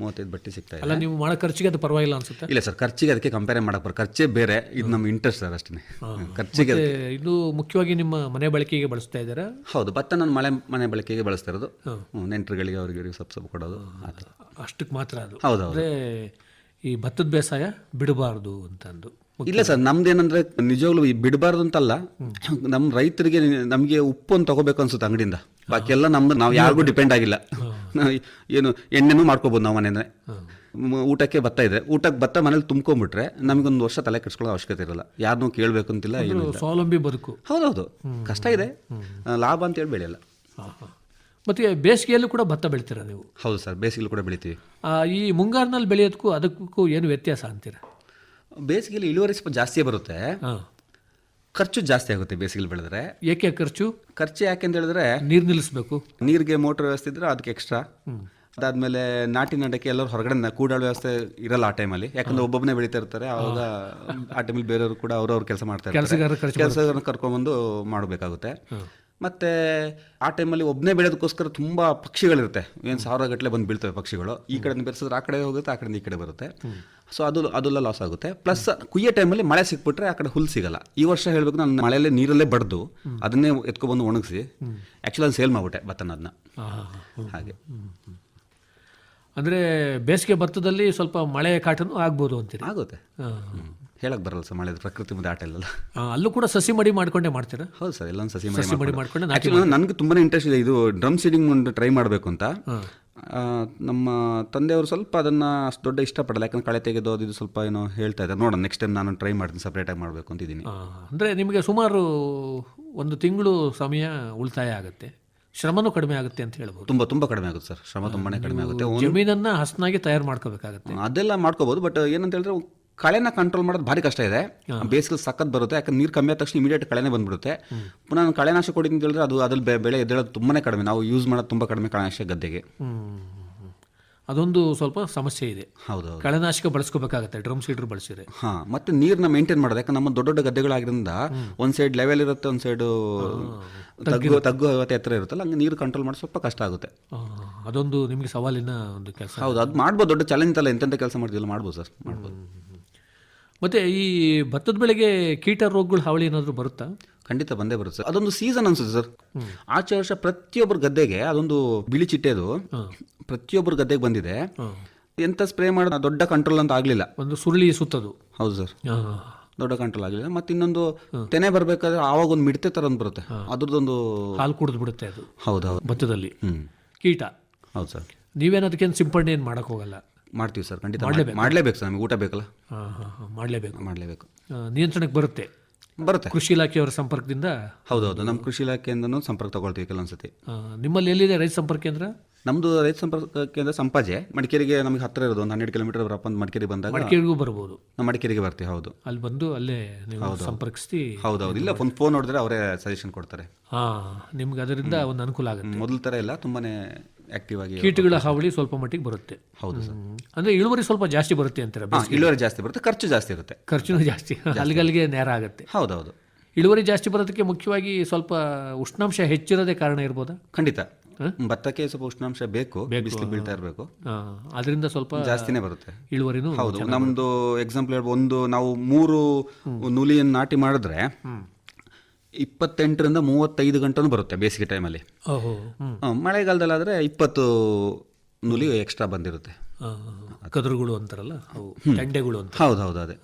ಮೂವತ್ತೈದು ಬಟ್ಟಿ ಸಿಗ್ತಾ ಇದೆ. ಅಲ್ಲ ನೀವು ಮಾಡೋ ಖರ್ಚಿಗೆ ಅದು ಪರವಾಗಿಲ್ಲ ಅನ್ಸುತ್ತೆ? ಇಲ್ಲ ಸರ್ ಖರ್ಚಿಗೆ ಅದಕ್ಕೆ ಕಂಪೇರ್ ಮಾಡಕ್ ಬರೋ ಖರ್ಚೇ ಬೇರೆ ಇದು ನಮ್ಮ ಇಂಟ್ರೆಸ್ಟ್ ಸರ್ ಅಷ್ಟೇ ಖರ್ಚಿಗೆ ಮತ್ತೆ ಇದು ಮುಖ್ಯವಾಗಿ ನಿಮ್ಮ ಮನೆ ಬಳಕೆಗೆ ಬಳಸ್ತಾ ಇದ್ದೀರಾ? ಹೌದು ಭತ್ತ ನಾನು ಮಳೆ ಮನೆ ಬಳಕೆಗೆ ಬಳಸ್ತಾ ಇರೋದು. ಹ್ಮ್, ನೆಂಟರುಗಳಿಗೆ ಅವ್ರಿಗೆ ಇವ್ರಿಗೆ ಸ್ವಲ್ಪ ಸ್ವಲ್ಪ ಕೊಡೋದು ಆ ಥರ. ಅಷ್ಟಕ್ಕೆ ಮಾತ್ರ ಅದು. ಹೌದು, ಹೌದು. ಅಂದ್ರೆ ಈ ಭತ್ತದ ಬೇಸಾಯ ಬಿಡಬಾರ್ದು ಅಂತಂದು. ಇಲ್ಲ ಸರ್ ನಮ್ದೇನಂದ್ರೆ ನಿಜವಾಗ್ಲೂ ಬಿಡಬಾರ್ದು ಅಂತಲ್ಲ ನಮ್ಮ ರೈತರಿಗೆ ನಮಗೆ ಉಪ್ಪು ಅಂತ ತಗೋಬೇಕು ಅನ್ಸುತ್ತೆ ಅಂಗಡಿಯಿಂದ. ಬಾಕಿ ಎಲ್ಲ ನಮ್ದು ನಾವು ಯಾರಿಗೂ ಡಿಪೆಂಡ್ ಆಗಿಲ್ಲ. ಏನು ಎಣ್ಣೆನೂ ಮಾಡ್ಕೋಬಹುದು ನಾವು ಮನೆಯಿಂದ ಊಟಕ್ಕೆ ಭತ್ತ ಇದೆ. ಊಟಕ್ಕೆ ಭತ್ತ ಮನೇಲಿ ತುಂಬ್ಕೊಂಡ್ಬಿಟ್ರೆ ನಮಗೊಂದು ವರ್ಷ ತಲೆ ಕೆಡ್ಸ್ಕೊಳ್ಳೋ ಅವಶ್ಯಕತೆ ಇರಲ್ಲ. ಯಾರನ್ನೂ ಕೇಳಬೇಕು ಅಂತಿಲ್ಲ ಏನು. ಸ್ವಾವಲಂಬಿ ಬದುಕು. ಹೌದೌದು. ಕಷ್ಟ ಇದೆ. ಲಾಭ ಅಂತ ಹೇಳಿ ಬೆಳೆಯಲ್ಲ. ಮತ್ತೆ ಬೇಸಿಗೆಯಲ್ಲೂ ಕೂಡ ಭತ್ತ ಬೆಳಿತೀರಾ ನೀವು? ಹೌದು ಸರ್ ಬೇಸಿಗೆಲ್ಲೂ ಕೂಡ ಬೆಳಿತೀವಿ. ಈ ಮುಂಗಾರಿನಲ್ಲಿ ಬೆಳೆಯೋದಕ್ಕೂ ಅದಕ್ಕೂ ಏನು ವ್ಯತ್ಯಾಸ ಅಂತೀರಾ? ಬೇಸಿಗೆಲಿ ಇಳುವರಿ ಸ್ವಲ್ಪ ಜಾಸ್ತಿ ಬರುತ್ತೆ. ಹಾಂ. ಖರ್ಚು ಜಾಸ್ತಿ ಆಗುತ್ತೆ ಬೇಸಿಗೆಲಿ ಬೆಳೆದ್ರೆ. ಏಕೆ ಖರ್ಚು? ಖರ್ಚು ಯಾಕೆ ಅಂತ ಹೇಳಿದ್ರೆ ನೀರು ನಿಲ್ಲಿಸ್ಬೇಕು. ನೀರಿಗೆ ಮೋಟರ್ ವ್ಯವಸ್ಥೆ ಇದ್ರೆ ಅದಕ್ಕೆ ಎಕ್ಸ್ಟ್ರಾ ಅದಾದ್ಮೇಲೆ ನಾಟಿ ನಡಕ್ಕೆ ಎಲ್ಲರೂ ಹೊರಗಡೆ ಕೂಡಾಳು ವ್ಯವಸ್ಥೆ ಇರಲ್ಲ ಆ ಟೈಮಲ್ಲಿ ಯಾಕಂದ್ರೆ ಒಬ್ಬೊಬ್ಬನೇ ಬೆಳೀತಾ ಇರ್ತಾರೆ. ಅವಾಗ ಆ ಟೈಮಲ್ಲಿ ಬೇರೆಯವರು ಕೂಡ ಅವ್ರವ್ರ ಕೆಲಸ ಮಾಡ್ತಾರೆ ಕೆಲಸಗಾರ ಖರ್ಚು ಕೆಲಸಗಾರನ ಕರ್ಕೊಂಡ್ಬಂದು ಮಾಡಬೇಕಾಗುತ್ತೆ. ಮತ್ತೆ ಆ ಟೈಮಲ್ಲಿ ಒಬ್ಬನೇ ಬೆಳೆಯೋದಕ್ಕೋಸ್ಕರ ತುಂಬ ಪಕ್ಷಿಗಳಿರುತ್ತೆ. ಏನು ಸಾವಿರ ಗಟ್ಟಲೆ ಬಂದು ಬೀಳ್ತವೆ ಪಕ್ಷಿಗಳು. ಈ ಕಡೆಯಿಂದ ಬೆರೆಸಿದ್ರೆ ಆ ಕಡೆ ಹೋಗುತ್ತೆ ಆ ಕಡೆ ಈ ಕಡೆ ಬರುತ್ತೆ. ಸೊ ಅದು ಅದೆಲ್ಲ ಲಾಸ್ ಆಗುತ್ತೆ. ಪ್ಲಸ್ ಕುಯ್ಯ ಟೈಮಲ್ಲಿ ಮಳೆ ಸಿಕ್ಬಿಟ್ರೆ ಆ ಕಡೆ ಹುಲ್ ಸಿಗಲ್ಲ. ಈ ವರ್ಷ ಹೇಳಬೇಕು ನಾನು ಮಳೆಯಲ್ಲೇ ನೀರಲ್ಲೇ ಬಡ್ದು ಅದನ್ನೇ ಎತ್ಕೊಬಂದು ಒಣಗಿಸಿ ಆ್ಯಕ್ಚುಲಿ ಅದು ಸೇಲ್ ಮಾಡಿಬಿಟ್ಟೆ ಭತ್ತನ ಅದನ್ನ. ಹಾಗೆ. ಅಂದರೆ ಬೇಸಿಗೆ ಭತ್ತದಲ್ಲಿ ಸ್ವಲ್ಪ ಮಳೆ ಕಾಟನೂ ಆಗ್ಬೋದು ಅಂತೀರಿ? ಆಗುತ್ತೆ. ಹಾಂ. ಹೇಳಕ್ ಬರಲ್ಲ ಸರ್ ಮಳೆ ಪ್ರಕೃತಿ ಮುಂದೆ ಆಟ ಇಲ್ಲಲ್ಲ. ಅಲ್ಲೂ ಕೂಡ ಸಸಿ ಮಡಿ ಮಾಡ್ಕೊಂಡೇ ಮಾಡ್ತೀರಾ? ಹೌದು ಸರ್ ಎಲ್ಲೊಂದು ಸಸಿ ಸಸಿ ಮಡಿ ಮಾಡ್ಕೊಂಡು. ಆ್ಯಕ್ಚುಲಿ ನನಗೆ ತುಂಬಾ ಇಂಟ್ರೆಸ್ಟ್ ಇದೆ ಇದು ಡ್ರಮ್ ಸೀಡಿಂಗ್ ಒಂದು ಟ್ರೈ ಮಾಡಬೇಕು ಅಂತ. ನಮ್ಮ ತಂದೆಯವರು ಸ್ವಲ್ಪ ಅದನ್ನು ಅಷ್ಟು ದೊಡ್ಡ ಇಷ್ಟಪಡಲ್ಲ ಯಾಕಂದ್ರೆ ಕಳೆ ತೆಗೆದು ಅದು ಇದು ಸ್ವಲ್ಪ ಏನೋ ಹೇಳ್ತಾ ಇದ್ದಾರೆ. ನೋಡೋಣ ನೆಕ್ಸ್ಟ್ ಟೈಮ್ ನಾನು ಟ್ರೈ ಮಾಡ್ತೀನಿ ಸಪ್ರೇಟಾಗಿ ಮಾಡಬೇಕು ಅಂತಿದ್ದೀನಿ ಅಂದರೆ ಅಂದ್ರೆ ನಿಮಗೆ ಸುಮಾರು ಒಂದು ತಿಂಗಳು ಸಮಯ ಉಳಿತಾಯ ಆಗುತ್ತೆ. ಶ್ರಮನೂ ಕಡಿಮೆ ಆಗುತ್ತೆ ಅಂತ ಹೇಳ್ಬೋದು. ತುಂಬ ತುಂಬ ಕಡಿಮೆ ಆಗುತ್ತೆ ಸರ್. ಶ್ರಮ ತುಂಬಾ ಕಡಿಮೆ ಆಗುತ್ತೆ. ಜಮೀನನ್ನು ಜಮೀನನ್ನ ಹಸನಾಗಿ ತಯಾರು ಮಾಡ್ಕೋಬೇಕಾಗುತ್ತೆ. ಅದೆಲ್ಲ ಮಾಡ್ಕೋಬಹುದು ಬಟ್ ಏನಂತ ಹೇಳಿದ್ರೆ ಕಳೆನ ಕಂಟ್ರೋಲ್ ಮಾಡೋದು ಭಾರಿ ಕಷ್ಟ ಇದೆ. ಬೇಸಿಗೆ ಸಖತ್ ಬರುತ್ತೆ ಯಾಕಂದ್ರೆ ನೀರು ಕಮ್ಮಿ ಆದ ತಕ್ಷಣ ಇಮಿಡಿಯೇಟ್ ಕಳೆನೇ ಬಂದ್ಬಿಡುತ್ತೆ. ಪುನಃ ನಾನು ಕಳೆನಾಶ ಕೊಡಿ ಅಂತ ಹೇಳಿದ್ರೆ ಅದು ಅದ್ರ ಬೆಳೆ ಎದ್ದೇಳೋದು ತುಂಬಾನೇ ಕಡಿಮೆ. ನಾವು ಯೂಸ್ ಮಾಡೋದು ತುಂಬಾ ಕಡಿಮೆ ಕಳೆನಾಶ ಗದ್ದೆಗೆ. ಅದೊಂದು ಸ್ವಲ್ಪ ಸಮಸ್ಯೆ ಇದೆ. ಹೌದು ಕಳೆನಾಶಕ ಬಳಸ್ಕೋಬೇಕಾಗುತ್ತೆ ಡ್ರಮ್ ಸೀಡರ್ ಬಳಸಿದ್ರೆ. ಹಾ ಮತ್ತೆ ನೀರನ್ನ ಮೇಂಟೈನ್ ಮಾಡೋದು. ಯಾಕಂದ್ರೆ ನಮ್ಮ ದೊಡ್ಡ ದೊಡ್ಡ ಗದ್ದೆಗಳಾಗಿರೋದ್ರಿಂದ ಒಂದ್ ಸೈಡ್ ಲೆವೆಲ್ ಇರುತ್ತೆ ಒಂದ್ ಸೈಡ್ ತಗ್ಗು ತಗ್ಗು ಎತ್ತರ ಇರುತ್ತಲ್ಲ ಹಂಗೆ ನೀರು ಕಂಟ್ರೋಲ್ ಮಾಡೋದು ಸ್ವಲ್ಪ ಕಷ್ಟ ಆಗುತ್ತೆ. ಅದೊಂದು ನಿಮಗೆ ಸವಾಲಿನ ಒಂದು ಕೆಲಸ. ಹೌದು ಅದು ಮಾಡ್ಬೋದು ದೊಡ್ಡ ಚಾಲೆಂಜ್ ಅಲ್ಲ ಎಂತೆಂಥ ಕೆಲಸ ಮಾಡ್ತಿಲ್ಲ ಮಾಡ್ಬೋದು ಸರ್ ಮಾಡ್ಬೋದು. ಮತ್ತೆ ಈ ಭತ್ತದ ಬೆಳೆಗೆ ಕೀಟ ರೋಗಗಳು ಹಾವಳಿ ಏನಾದರೂ ಬರುತ್ತಾ? ಖಂಡಿತ ಬಂದೇ ಬರುತ್ತೆ ಸರ್. ಅದೊಂದು ಸೀಸನ್ ಅನ್ಸುತ್ತೆ ಸರ್. ಆಚೆ ವರ್ಷ ಪ್ರತಿಯೊಬ್ಬರ ಗದ್ದೆಗೆ ಅದೊಂದು ಬಿಳಿ ಚಿಟ್ಟೆದು ಪ್ರತಿಯೊಬ್ಬರ ಗದ್ದೆಗೆ ಬಂದಿದೆ. ಎಂತ ಸ್ಪ್ರೇ ಮಾಡೋದು ದೊಡ್ಡ ಕಂಟ್ರೋಲ್ ಅಂತ ಆಗ್ಲಿಲ್ಲ. ಒಂದು ಸುರುಳಿ ಸುತ್ತದು. ಹೌದು ಸರ್. ದೊಡ್ಡ ಕಂಟ್ರೋಲ್ ಆಗಲಿಲ್ಲ. ಮತ್ತೆ ಇನ್ನೊಂದು ತೆನೆ ಬರಬೇಕಾದ್ರೆ ಆವಾಗ ಒಂದು ಮಿಡತೆ ತರ ಒಂದು ಬರುತ್ತೆ ಅದ್ರದ್ದೊಂದು ಹಾಲು ಕುಡಿದು ಬಿಡುತ್ತೆ ಅದು. ಹೌದು ಹೌದು. ಭತ್ತದಲ್ಲಿ. ಕೀಟ. ಹೌದು ಸರ್. ನೀವೇನು ಅದಕ್ಕೇನು ಸಿಂಪಡಣೆ ಏನು ಮಾಡೋಕ್ಕೆ ಹೋಗಲ್ಲ? ಮಾಡ್ತೀವಿ ಸರ್ ಖಂಡಿತ ಮಾಡ್ಲೇಬೇಕು. ಮಾಡಲೇಬೇಕು ಸರ್ ನಮಗೆ ಊಟ ಬೇಕಲ್ಲ? ಹಾಂ ಹಾಂ ಹಾಂ ಮಾಡಲೇಬೇಕು. ಮಾಡಲೇಬೇಕು. ನಿಯಂತ್ರಣಕ್ಕೆ ಬರುತ್ತೆ. ಬರುತ್ತೆ. ಕೃಷಿ ಇಲಾಖೆಯವರ ಸಂಪರ್ಕದಿಂದ? ಹೌದೌದು ನಮ್ಮ ಕೃಷಿ ಇಲಾಖೆಯಿಂದನು ಸಂಪರ್ಕ ತಗೊಳ್ತೀವಿ ಕೆಲವೊಂದ್ಸತಿ ಆ, ನಿಮ್ಮಲ್ಲಿ ಎಲ್ಲಿದೆ ರೈತ ಸಂಪರ್ಕ ಕೇಂದ್ರ? ನಮ್ಮದು ರೈತ ಸಂಪರ್ಕ ಕೇಂದ್ರ ಸಂಪಾಜೆ. ಮಡಿಕೇರಿಗೆ ನಮಗೆ ಹತ್ತಿರ ಇರೋದು ಒಂದು ಹನ್ನೆರಡು ಕಿಲೋಮೀಟರ್ ಬರಪ್ಪ ಒಂದು ಮಡಿಕೇರಿ ಬಂದಾಗ. ಮಡಿಕೇರಿಗೂ ಬರ್ಬೋದು. ನಾವು ಮಡಿಕೇರಿಗೆ ಬರ್ತೀವಿ ಹೌದು. ಅಲ್ಲಿ ಬಂದು ಅಲ್ಲೇ ನೀವು ಸಂಪರ್ಕಿಸಿ ಹೌದೌದು ಇಲ್ಲ ಒಂದು ಫೋನ್ ನೋಡಿದ್ರೆ ಅವರೇ ಸಜೆಷನ್ ಕೊಡ್ತಾರೆ. ಹಾಂ ನಿಮ್ಗೆ ಅದರಿಂದ ಒಂದು ಅನುಕೂಲ ಆಗುತ್ತೆ. ಮೊದಲ ಥರ ಇಲ್ಲ ತುಂಬಾನೇ ಆಕ್ಟಿವ್ ಆಗಿ ಕೀಟಗಳ ಹಾವಳಿ ಸ್ವಲ್ಪ ಮಟ್ಟಿಗೆ ಬರುತ್ತೆ. ಹೌದು ಸರ್. ಅಂದ್ರೆ ಇಳುವರಿ ಸ್ವಲ್ಪ ಜಾಸ್ತಿ ಬರುತ್ತೆ ಅಂತಾರೆ ಇಳುವರಿ ಜಾಸ್ತಿ ಬರುತ್ತೆ ಖರ್ಚು ಜಾಸ್ತಿ ಇರುತ್ತೆ. ಖರ್ಚುನೂ ಜಾಸ್ತಿ ಅಲ್ಲಿಗಲ್ಲಿಗೆ ನೇರ ಆಗುತ್ತೆ. ಹೌದೌದು. ಇಳುವರಿ ಜಾಸ್ತಿ ಬರೋದಕ್ಕೆ ಮುಖ್ಯವಾಗಿ ಸ್ವಲ್ಪ ಉಷ್ಣಾಂಶ ಹೆಚ್ಚಿರೋದೇ ಕಾರಣ ಇರ್ಬೋದಾ? ಖಂಡಿತ. ಭತ್ತಕ್ಕೆ ಸ್ವಲ್ಪ ಉಷ್ಣಾಂಶ ಬೇಕು ಬಿಸಿಲು ಬೀಳ್ತಾ ಇರಬೇಕು. ಅದರಿಂದ ಸ್ವಲ್ಪ ಜಾಸ್ತಿನೇ ಬರುತ್ತೆ. ಇಳುವರಿನೂ ಹೌದು ನಮ್ದು ಎಕ್ಸಾಂಪಲ್ ಹೇಳ್ಬೋದು ಒಂದು ನಾವು ಮೂರು ನುಲಿಯನ್ನು ನಾಟಿ ಮಾಡಿದ್ರೆ ಇಪ್ಪತ್ತೆಂಟರಿಂದ ಮೂವತ್ತೈದು ಗಂಟೆನೂ ಬರುತ್ತೆ ಬೇಸಿಗೆ ಟೈಮಲ್ಲಿ ಮಳೆಗಾಲದಲ್ಲಾದರೆ ಇಪ್ಪತ್ತು ನುಲಿ ಎಕ್ಸ್ಟ್ರಾ ಬಂದಿರುತ್ತೆ. ಕದುರುಗಳು ಅಂತಾರಲ್ಲ? ಗಂಡೆಗಳು ಅಂತ. ಹೌದು ಹೌದು ಅದೇ.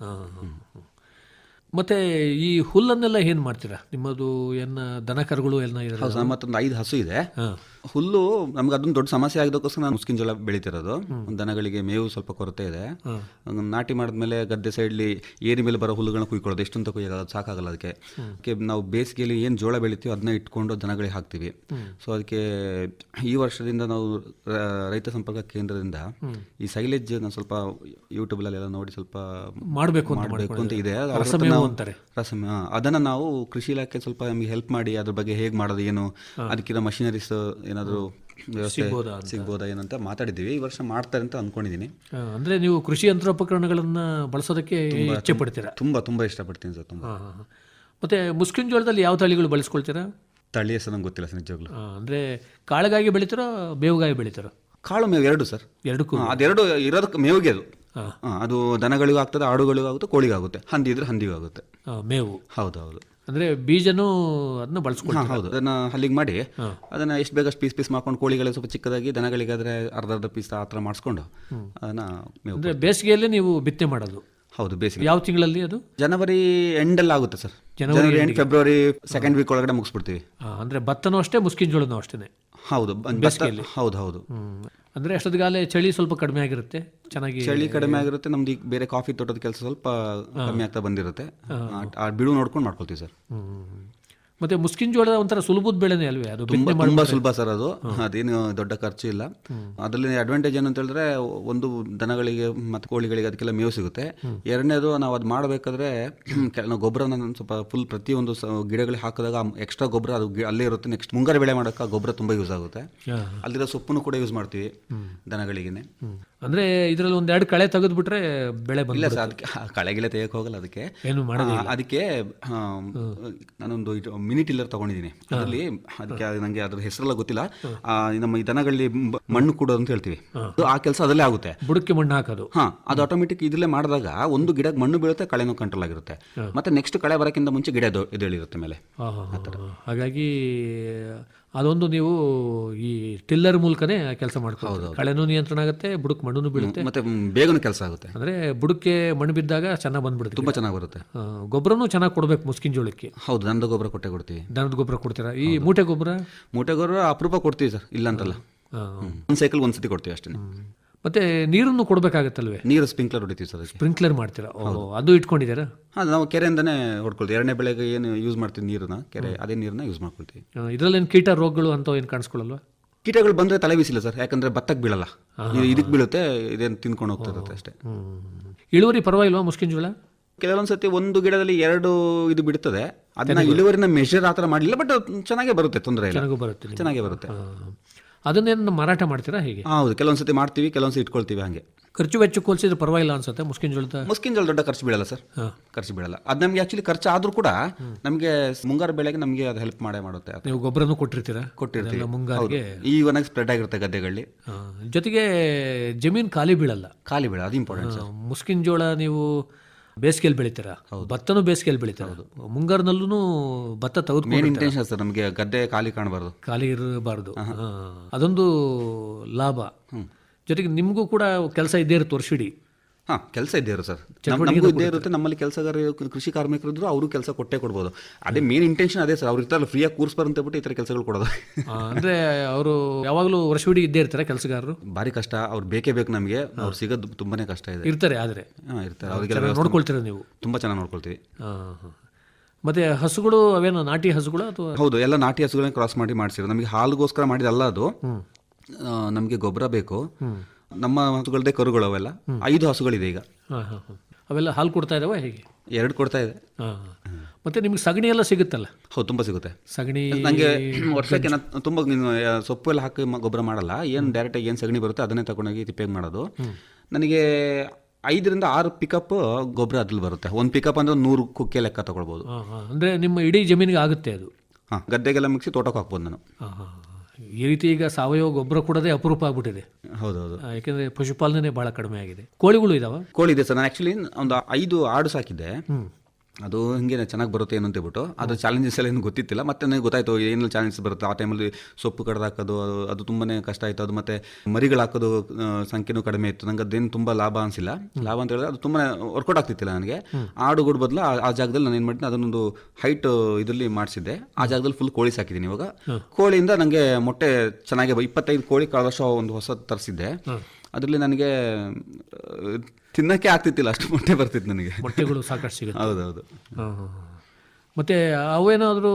ಮತ್ತೆ ಈ ಹುಲ್ಲನ್ನೆಲ್ಲ ಏನು ಮಾಡ್ತೀರಾ? ನಿಮ್ಮದು ಏನ ದನ ಕರುಗಳು ಎಲ್ಲ ಮತ್ತೊಂದು ಐದು ಹಸು ಇದೆ. ಹುಲ್ಲು ನಮ್ಗೆ ಅದೊಂದು ದೊಡ್ಡ ಸಮಸ್ಯೆ ಆಗಿದ್ದಕ್ಕೋಸ್ಕರ ನಾನು ಮುಸ್ಕಿನ ಜೋಳ ಬೆಳಿತಿರೋದು. ದನಗಳಿಗೆ ಮೇವು ಸ್ವಲ್ಪ ಕೊರತೆ ಇದೆ. ನಾಟಿ ಮಾಡಿದ್ಮೇಲೆ ಗದ್ದೆ ಸೈಡ್ಲಿ ಏರಿ ಮೇಲೆ ಬರೋ ಹುಲ್ಲುಗಳನ್ನ ಕುಯ್ಕೊಳ್ಳೋದು. ಎಷ್ಟಂತ ಕುಯ್ಯೋದು ಸಾಕಾಗಲ್ಲ ಅದಕ್ಕೆ. ಅದಕ್ಕೆ ನಾವು ಬೇಸಿಗೆಯಲ್ಲಿ ಏನು ಜೋಳ ಬೆಳಿತೀವಿ ಅದನ್ನ ಇಟ್ಕೊಂಡು ದನಗಳಿಗೆ ಹಾಕ್ತೀವಿ. ಸೊ ಅದಕ್ಕೆ ಈ ವರ್ಷದಿಂದ ನಾವು ರೈತ ಸಂಪರ್ಕ ಕೇಂದ್ರದಿಂದ ಈ ಸೈಲೇಜ್ ನಾನು ಸ್ವಲ್ಪ ಯೂಟ್ಯೂಬ್ ಎಲ್ಲ ನೋಡಿ ಸ್ವಲ್ಪ ಮಾಡಬೇಕು ಅಂತ ಮಾಡಬೇಕು ಅಂತ ಇದೆ. ರಸಮ ಅದನ್ನ ನಾವು ಕೃಷಿ ಇಲಾಖೆ ಸ್ವಲ್ಪ ನಮಗೆ ಹೆಲ್ಪ್ ಮಾಡಿ ಅದ್ರ ಬಗ್ಗೆ ಹೇಗೆ ಮಾಡೋದು ಏನು ಅದಕ್ಕಿರೋ ಮಷಿನರೀಸ್ ಏನಾದರೂ ವ್ಯವಸ್ಥೆ ಸಿಗ್ಬೋದಾ ಏನಂತ ಮಾತಾಡಿದ್ದೀವಿ. ಈ ವರ್ಷ ಮಾಡ್ತಾರೆ ಅಂತ ಅಂದ್ಕೊಂಡಿದ್ದೀನಿ ಅಂದರೆ ನೀವು ಕೃಷಿ ಯಂತ್ರೋಪಕರಣಗಳನ್ನು ಬಳಸೋದಕ್ಕೆ ಇಚ್ಛೆ ಪಡ್ತೀರಾ ತುಂಬ ತುಂಬ ಇಷ್ಟಪಡ್ತೀನಿ ಸರ್ ತುಂಬ. ಮತ್ತೆ ಮುಸ್ಕಿನ ಜೋಳದಲ್ಲಿ ಯಾವ ತಳಿಗಳು ಬಳಸ್ಕೊಳ್ತೀರಾ? ತಳಿ ಹೆಸರು ನಂಗೆ ಗೊತ್ತಿಲ್ಲ ಸರ್ ನಿಜವಾಗ್ಲೂ. ಅಂದರೆ ಕಾಳಿಗಾಗಿ ಬೆಳಿತೀರೋ ಬೇವುಗಾಗಿ ಬೆಳಿತೀರೋ? ಕಾಳು ಮೇವು ಎರಡು ಸರ್. ಎರಡಕ್ಕೂ ಅದೆರಡು ಇರೋದಕ್ಕೆ ಮೇವಿಗೆ ಅದು. ಅದು ದನಗಳಿಗೂ ಆಗ್ತದೆ ಆಡುಗಳಿಗೂ ಆಗುತ್ತೆ ಕೋಳಿಗಾಗುತ್ತೆ ಹಂದಿ ಇದ್ರೆ ಹಂದಿಗೂ ಆಗುತ್ತೆ. ಮೇವು. ಹೌದು ಹೌದು. ಅಂದ್ರೆ ಬೀಜನೂ ಅದನ್ನ ಬಳಸ್ಕೊಳ್ತೀರಾ. ಹೌದು. ಅದನ್ನ ಹಲ್ಲಿಗೆ ಮಾಡಿ ಅದನ್ನ ಎಷ್ಟು ಬೇಗ ಪೀಸ್ ಪೀಸ್ ಮಾಡ್ಕೊಂಡು ಕೋಳಿಗಳಿಗೆ ಸ್ವಲ್ಪ ಚಿಕ್ಕದಾಗಿ ದನಗಳಿಗಾದ್ರೆ ಅರ್ಧ ಅರ್ಧ ಪೀಸ್ ಆ ಥರ ಮಾಡಿಸ್ಕೊಂಡು ಅದನ್ನ ಅಂದ್ರೆ ಬೇಸಿಗೆಯಲ್ಲೇ ನೀವು ಬಿತ್ತನೆ ಮಾಡೋದು. ಹೌದು ಬೇಸಿಗೆ. ಯಾವ ತಿಂಗಳಲ್ಲಿ ಅದು? ಜನವರಿ ಎಂಡಲ್ಲಿ ಆಗುತ್ತೆ ಸರ್. ಜನವರಿ ಎಂಡ್ ಫೆಬ್ರವರಿ ಸೆಕೆಂಡ್ ವೀಕ್ ಒಳಗಡೆ ಮುಗಿಸ್ಬಿಡ್ತೀವಿ. ಅಂದ್ರೆ ಭತ್ತನೂ ಅಷ್ಟೇ ಮುಸ್ಕಿನ ಜೋಳನೂ ಅಷ್ಟೇ ಹೌದು ಬೇಸಿಗೆಯಲ್ಲಿ. ಹೌದು ಹೌದು. ಅಂದ್ರೆ ಅಷ್ಟೊತ್ತಿಗಾಲೇ ಚಳಿ ಸ್ವಲ್ಪ ಕಡಿಮೆ ಆಗಿರುತ್ತೆ ಚೆನ್ನಾಗಿ ಚಳಿ ಕಡಿಮೆ ಆಗಿರುತ್ತೆ ನಮ್ದು ಈಗ ಬೇರೆ ಕಾಫಿ ತೋಟದ ಕೆಲಸ ಸ್ವಲ್ಪ ಕಮ್ಮಿ ಆಗ್ತಾ ಬಂದಿರುತ್ತೆ. ಆ- ಬಿಡು ನೋಡ್ಕೊಂಡು ಮಾಡ್ಕೊಳ್ತೀವಿ ಸರ್. ಮತ್ತೆ ಮುಸ್ಕಿನ್ ಜೋಳ ಒಂಥರ ಸುಲಭದ ಬೆಳೆನೇ ಅಲ್ವೇ? ಅದು ತುಂಬಾ ತುಂಬಾ ಸುಲಭ ಸರ್ ಅದು. ಅದೇನು ದೊಡ್ಡ ಖರ್ಚು ಇಲ್ಲ. ಅದರಲ್ಲಿ ಅಡ್ವಾಂಟೇಜ್ ಏನು ಅಂತ ಹೇಳಿದ್ರೆ ಒಂದು ದನಗಳಿಗೆ ಮತ್ತು ಕೋಳಿಗಳಿಗೆ ಅದಕ್ಕೆಲ್ಲ ಮೇವು ಸಿಗುತ್ತೆ. ಎರಡನೇದು ನಾವು ಅದು ಮಾಡಬೇಕಾದ್ರೆ ನಾವು ಗೊಬ್ಬರನ ಸ್ವಲ್ಪ ಫುಲ್ ಪ್ರತಿಯೊಂದು ಗಿಡಗಳಿಗೆ ಹಾಕಿದಾಗ ಎಕ್ಸ್ಟ್ರಾ ಗೊಬ್ಬರ ಅದು ಅಲ್ಲೇ ಇರುತ್ತೆ. ನೆಕ್ಸ್ಟ್ ಮುಂಗಾರು ಬೆಳೆ ಮಾಡೋಕೆ ಗೊಬ್ಬರ ತುಂಬಾ ಯೂಸ್ ಆಗುತ್ತೆ. ಅಲ್ಲಿರೋ ಸೊಪ್ಪನ್ನು ಕೂಡ ಯೂಸ್ ಮಾಡ್ತೀವಿ ದನಗಳಿಗೆನೆ. ಹ್ಮ್. ಅಂದ್ರೆ ಇದರಲ್ಲಿ ಎರಡು ಕಳೆ ತೆಗೆದ್ಬಿಟ್ರೆ ಬೆಳೆ ಬಂದಿಲ್ಲ ಇಲ್ಲ ಸರ್ ಅದಕ್ಕೆ ಆ ಕಳೆಗಿಳೆ ತೆಗಿಯಕ್ಕೆ ಹೋಗಲ್ಲ ಅದಕ್ಕೆ. ಏನು ಮಾಡೋದೇ ಅದಕ್ಕೆ ನಾನೊಂದು ಮಿನಿ ಟಿಲ್ಲರ್ ತಗೊಂಡಿದ್ದೀನಿ. ಅದರಲ್ಲಿ ಅದಕ್ಕೆ ಅದು ನಂಗೆ ಅದ್ರ ಹೆಸರೆಲ್ಲ ಗೊತ್ತಿಲ್ಲ. ನಮ್ಮ ಈ ದನಗಳಲ್ಲಿ ಮಣ್ಣು ಕೂಡೋದು ಅಂತ ಹೇಳ್ತೀವಿ. ಆ ಕೆಲಸ ಅದಲ್ಲೇ ಆಗುತ್ತೆ. ಬುಡಕ್ಕೆ ಮಣ್ಣು ಹಾಕೋದು. ಹಾ ಅದು ಆಟೋಮೆಟಿಕ್ ಇದ್ರಲ್ಲೇ ಮಾಡಿದಾಗ ಒಂದು ಗಿಡಕ್ಕೆ ಮಣ್ಣು ಬೀಳುತ್ತೆ ಕಳೆನೂ ಕಂಟ್ರೋಲ್ ಆಗಿರುತ್ತೆ. ಮತ್ತೆ ನೆಕ್ಸ್ಟ್ ಕಳೆ ಬರೋಕ್ಕಿಂತ ಮುಂಚೆ ಗಿಡ ಎದ್ದೇಳಿರುತ್ತೆ ಮೇಲೆ. ಹಾಗಾಗಿ ಅದೊಂದು ನೀವು ಈ ಟಿಲ್ಲರ್ ಮೂಲಕನೇ ಕೆಲಸ ಮಾಡ್ಕೊಳ್ಳೋದು ಕಳೆನೂ ನಿಯಂತ್ರಣ ಆಗುತ್ತೆ ಬುಡಕ್ಕೆ ಮಣ್ಣು ಬೀಳುತ್ತೆ. ಮತ್ತೆ ಬೇಗ ಬೇಗನೂ ಕೆಲಸ ಆಗುತ್ತೆ. ಅಂದ್ರೆ ಬುಡಕ್ಕೆ ಮಣ್ಣು ಬಿದ್ದಾಗ ಚೆನ್ನಾಗಿ ಬಂದ್ಬಿಡುತ್ತೆ. ತುಂಬಾ ಚೆನ್ನಾಗಿ ಬರುತ್ತೆ. ಗೊಬ್ಬರನು ಚೆನ್ನಾಗಿ ಕೊಡ್ಬೇಕು ಮುಸ್ಕಿನ ಜೋಳಕ್ಕೆ. ಹೌದು ದನದ ಗೊಬ್ಬರ ಕೊಟ್ಟೆ ಕೊಡ್ತೀವಿ. ದನದ ಗೊಬ್ಬರ ಕೊಡ್ತೀರಾ? ಈ ಮೂಟೆ ಗೊಬ್ಬರ? ಮೂಟೆ ಗೊಬ್ಬರ ಅಪರೂಪ ಕೊಡ್ತೀವಿ ಸರ್ ಇಲ್ಲ ಅಂತಲ್ಲ. ಒಂದ್ ಒಂದು ಸೈಕಲ್ ಒಂದ್ಸತಿ ಕೊಡ್ತೀವಿ ಅಷ್ಟೇ ಮತ್ತೆ ನೀರನ್ನು ಕೊಡಬೇಕಾಗತ್ತಲ್ವೇ? ನೀರು ಸ್ಪ್ರಿಂಕ್ಲರ್ ಹೊಡಿತೀವಿ ಸರ್ ಅದಕ್ಕೆ. ಸ್ಪ್ರಿಂಕ್ಲರ್ ಮಾಡ್ತೀರಾ? ಓ ಅದು ಇಟ್ಕೊಂಡಿದ್ದೀರಾ? ಹಾಂ ನಾವು ಕೆರೆಯಿಂದನೇ ಹೊಡ್ಕೊಳ್ತೀವಿ. ಎರಡನೇ ಬೆಳೆಗೆ ಏನು ಯೂಸ್ ಮಾಡ್ತೀವಿ ನೀರನ್ನ ಕೆರೆ ಅದೇ ನೀರನ್ನ ಯೂಸ್ ಮಾಡ್ಕೊಳ್ತೀವಿ. ಇದರಲ್ಲೇನು ಕೀಟ ರೋಗಗಳು ಅಂತ ಏನು ಕಾಣಿಸ್ಕೊಳ್ಳಲ್ವಾ? ಕೀಟಗಳು ಬಂದರೆ ತಲೆ ಬೀಸಿಲ್ಲ ಸರ್ ಯಾಕಂದ್ರೆ ಭತ್ತಕ್ಕೆ ಬೀಳಲ್ಲ. ಇದು ಇದಕ್ಕೆ ಬೀಳುತ್ತೆ ಇದೇನು ತಿನ್ಕೊಂಡು ಹೋಗ್ತಾ ಇರುತ್ತೆ ಅಷ್ಟೇ. ಇಳುವರಿ ಪರವಾಗಿಲ್ವಾ ಮುಸ್ಕಿನ ಜೋಳ ಕೆಲವೊಂದು ಸತಿ ಒಂದು ಗಿಡದಲ್ಲಿ ಎರಡು ಇದು ಬಿಡ್ತದೆ. ಅದನ್ನ ಇಳುವರಿನ ಮೆಷರ್ ಆ ಥರ ಮಾಡಲಿಲ್ಲ ಬಟ್ ಚೆನ್ನಾಗೇ ಬರುತ್ತೆ ತೊಂದರೆ ಇಲ್ಲ. ಚೆನ್ನಾಗೇ ಬರುತ್ತೆ ಅದನ್ನೇನು ಮಾರಾಟ ಮಾಡ್ತೀರಾ ಹೇಗೆ? ಹೌದು ಕೆಲವೊಂದು ಸತಿ ಮಾಡ್ತೀವಿ ಕೆಲವೊಂದು ಸತಿ ಇಟ್ಕೊಳ್ತೀವಿ ಹಾಗೆ. ಖರ್ಚು ವೆಚ್ಚ ಕೊಲ್ಸಿದ್ರೆ ಪರವಾಗಿಲ್ಲ ಅನ್ಸುತ್ತೆ ಮುಸ್ಕಿನ ಜೋಳದ? ಮುಸ್ಕಿನ ಜೋಳ ದೊಡ್ಡ ಖರ್ಚು ಬೀಳಲ್ಲ ಸರ್. ಖರ್ಚು ಬೀಳಲ್ಲ. ಅದು ನಮಗೆ ಆಕ್ಚುಲಿ ಖರ್ಚು ಆದ್ರೂ ಕೂಡ ನಮಗೆ ಮುಂಗಾರು ಬೆಳೆಗೆ ನಮಗೆ ಅದು ಹೆಲ್ಪ್ ಮಾಡೇ ಮಾಡುತ್ತೆ ಅದು. ನೀವು ಗೊಬ್ಬರನೂ ಕೊಟ್ಟಿರ್ತೀರಾ? ಕೊಟ್ಟಿರ್ತೀವಿ. ಮುಂಗಾರಿಗೆ? ಈ ಒಣಗಿ ಸ್ಪ್ರೆಡ್ ಆಗಿರುತ್ತೆ ಗದ್ದೆಗಳಲ್ಲಿ. ಆ, ಜೊತೆಗೆ ಜಮೀನು ಖಾಲಿ ಬೀಳಲ್ಲ? ಖಾಲಿ ಬೀಳ ಅದು ಇಂಪಾರ್ಟೆಂಟ್ ಸರ್. ಮುಸ್ಕಿನ ಜೋಳ ನೀವು ಬೇಸಿಗೆಯಲ್ಲಿ ಬೆಳಿತೀರಾ? ಭತ್ತನೂ ಬೇಸಿಗೆಯಲ್ಲಿ ಬೆಳಿತೀರಾ? ಮುಂಗಾರಿನಲ್ಲೂ ಭತ್ತ ಮೇನ್ ತೆಗೆದುಕೊಂಡು ಇಂಟೆನ್ಷನ್ ಸರ್ ನಮಗೆ ಗದ್ದೆ ಖಾಲಿ ಕಾಣಬಾರ್ದು. ಖಾಲಿ ಇರಬಾರ್ದು. ಅದೊಂದು ಲಾಭ. ಜೊತೆಗೆ ನಿಮಗೂ ಕೂಡ ಕೆಲಸ ಇದ್ದೇ ಇರುತ್ತೆ ವರ್ಷಿಡೀ. ಹಾ ಕೆಲಸ ಇದ್ದೇ ಇರುತ್ತೆ ಸರ್. ನಮ್- ನಮಗೂ ಇದ್ದೇ ಇರುತ್ತೆ. ನಮ್ಮಲ್ಲಿ ಕೆಲಸಗಾರ ಕೃಷಿ ಕಾರ್ಮಿಕರು ಇದ್ರು ಅವರು ಕೆಲಸ ಕೊಟ್ಟೆ ಕೊಡ್ಬೋದು. ಅದೇ ಮೇನ್ ಇಂಟೆನ್ಷನ್ ಅದೇ ಸರ್. ಅವ್ರು ಇರ್ತಾರಲ್ಲ ಫ್ರೀಯಾಗಿ ಕೂರ್ಸ್ ಅಂತ ಬಿಟ್ಟು ಈ ಥರ ಕೆಲಸಗಳು ಕೊಡೋದು. ಅಂದರೆ ಅವರು ಯಾವಾಗಲೂ ವರ್ಷವಿಡಿ ಇದ್ದೇ ಇರ್ತಾರೆ ಕೆಲಸಗಾರರು? ಭಾರಿ ಕಷ್ಟ. ಅವ್ರು ಬೇಕೇ ಬೇಕು ನಮಗೆ. ಅವ್ರು ಸಿಗೋದು ತುಂಬಾನೇ ಕಷ್ಟ ಇದೆ. ಇರ್ತಾರೆ ಆದರೆ. ಹಾಂ ಇರ್ತಾರೆ. ಅವರಿಗೆಲ್ಲ ನೋಡ್ಕೊಳ್ತೀರ ನೀವು? ತುಂಬಾ ಚೆನ್ನಾಗಿ ನೋಡ್ಕೊಳ್ತೀವಿ. ಹ. ಮತ್ತೆ ಹಸುಗಳು ಅವೇನು ನಾಟಿ ಹಸುಗಳು ಅಥವಾ? ಹೌದು ಎಲ್ಲ ನಾಟಿ ಹಸುಗಳನ್ನ ಕ್ರಾಸ್ ಮಾಡಿ ಮಾಡಿಸಿರೋ ನಮಗೆ ಹಾಲುಗೋಸ್ಕರ ಮಾಡಿದಲ್ಲ ಅದು. ನಮಗೆ ಗೊಬ್ಬರ ಬೇಕು. ನಮ್ಮ ಹಸುಗಳದೇ ಕರುಗಳು ಅವೆಲ್ಲ. ಐದು ಹಸುಗಳಿದೆ ಈಗ. ಹಾಂ ಹಾಂ ಹಾಂ. ಅವೆಲ್ಲ ಹಾಲು ಕೊಡ್ತಾ ಇದಾವೆ ಹೇಗೆ? ಎರಡು ಕೊಡ್ತಾ ಇದೆ. ಹಾಂ ಮತ್ತೆ ನಿಮ್ಗೆ ಸಗಣಿ ಎಲ್ಲ ಸಿಗುತ್ತಲ್ಲ? ಹೌದು ತುಂಬಾ ಸಿಗುತ್ತೆ. ಸಗಣಿ ನನಗೆ ವರ್ಷಕ್ಕೆ ತುಂಬಾ ತುಂಬ ಸೊಪ್ಪು ಎಲ್ಲ ಹಾಕಿ ಗೊಬ್ಬರ ಮಾಡಲ್ಲ. ಏನು ಡೈರೆಕ್ಟಾಗಿ ಏನು ಸಗಣಿ ಬರುತ್ತೆ ಅದನ್ನೇ ತಗೊಂಡೋಗಿ ತಿಪ್ಪೆಗೆ ಮಾಡೋದು. ನನಗೆ ಐದರಿಂದ ಆರು ಪಿಕಪ್ ಗೊಬ್ಬರ ಅದ್ರಲ್ಲಿ ಬರುತ್ತೆ. ಒಂದು ಪಿಕಪ್ ಅಂದ್ರೆ ಒಂದು ನೂರು ಕುಕ್ಕೆ ಲೆಕ್ಕ ತಗೊಳ್ಬೋದು. ಅಂದರೆ ನಿಮ್ಮ ಇಡೀ ಜಮೀನಿಗೆ ಆಗುತ್ತೆ ಅದು. ಹಾಂ ಗದ್ದೆಗೆಲ್ಲ ಮಿಕ್ಸಿ ತೋಟಕ್ಕೆ ಹಾಕ್ಬೋದು ನಾನು. ಈ ರೀತಿ ಈಗ ಸಾವಯವ ಗೊಬ್ಬರ ಕೊಡೋದೇ ಅಪರೂಪ ಆಗ್ಬಿಟ್ಟಿದೆ. ಹೌದೌದು. ಯಾಕಂದ್ರೆ ಪಶುಪಾಲನೆ ಬಹಳ ಕಡಿಮೆ ಆಗಿದೆ. ಕೋಳಿಗಳು ಇದಾವ? ಕೋಳಿ ಇದೆ ಸರ್. ನಾನು ಆಕ್ಚುಲಿ ಒಂದು ಐದು ಆಡು ಸಾಕಿದ್ದೆ. ಅದು ಹಿಂಗೆ ಚೆನ್ನಾಗಿ ಬರುತ್ತೆ ಏನು ಅಂತ ಹೇಳ್ಬಿಟ್ಟು ಅದು ಚಾಲೆಂಜಸ್ ಎಲ್ಲ ಏನು ಗೊತ್ತಿತ್ತಿಲ್ಲ. ಮತ್ತೆ ನನಗೆ ಗೊತ್ತಾಯ್ತು ಏನೆಲ್ಲ ಚಾಲೆಂಜಸ್ ಬರುತ್ತೆ. ಆ ಟೈಮಲ್ಲಿ ಸೊಪ್ಪು ಕಡ್ದು ಹಾಕೋದು ಅದು ಅದು ತುಂಬಾ ಕಷ್ಟ ಆಯಿತು. ಅದು ಮತ್ತೆ ಮರಿಗಳು ಹಾಕೋದು ಸಂಖ್ಯೆನೂ ಕಡಿಮೆ ಇತ್ತು. ನಂಗೆ ಅದೇನು ತುಂಬ ಲಾಭ ಅನಿಸಿಲ್ಲ. ಲಾಭ ಅಂತ ಹೇಳಿದ್ರೆ ಅದು ತುಂಬಾನೇ ವರ್ಕೌಟ್ ಆಗ್ತಿತ್ತಿಲ್ಲ ನನಗೆ. ಆಡುಗಳು ಬದಲು ಆ- ಜಾಗದಲ್ಲಿ ನಾನು ಏನು ಮಾಡಿದ್ದೆ ಅದನ್ನೊಂದು ಹೈಟ್ ಇದರಲ್ಲಿ ಮಾಡಿಸಿದ್ದೆ. ಆ ಜಾಗದಲ್ಲಿ ಫುಲ್ ಕೋಳಿ ಸಾಕಿದ್ದೀನಿ ಇವಾಗ. ಕೋಳಿಯಿಂದ ನನಗೆ ಮೊಟ್ಟೆ ಚೆನ್ನಾಗಿ ಇಪ್ಪತ್ತೈದು ಕೋಳಿ ಕಳೆದ ವರ್ಷ ಒಂದು ಹೊಸ ತರಿಸಿದ್ದೆ. ಅದರಲ್ಲಿ ನನಗೆ ತಿನ್ನಕ್ಕೆ ಆಗ್ತಿತ್ತಿಲ್ಲ ಅಷ್ಟು ಮೊಟ್ಟೆ ಬರ್ತಿತ್ತು ನನಗೆ. ಮೊಟ್ಟೆಗಳು ಸಾಕಷ್ಟು ಸಿಗುತ್ತೆ. ಹೌದೌದು. ಹೌದು ಮತ್ತೆ ಅವೇನಾದರೂ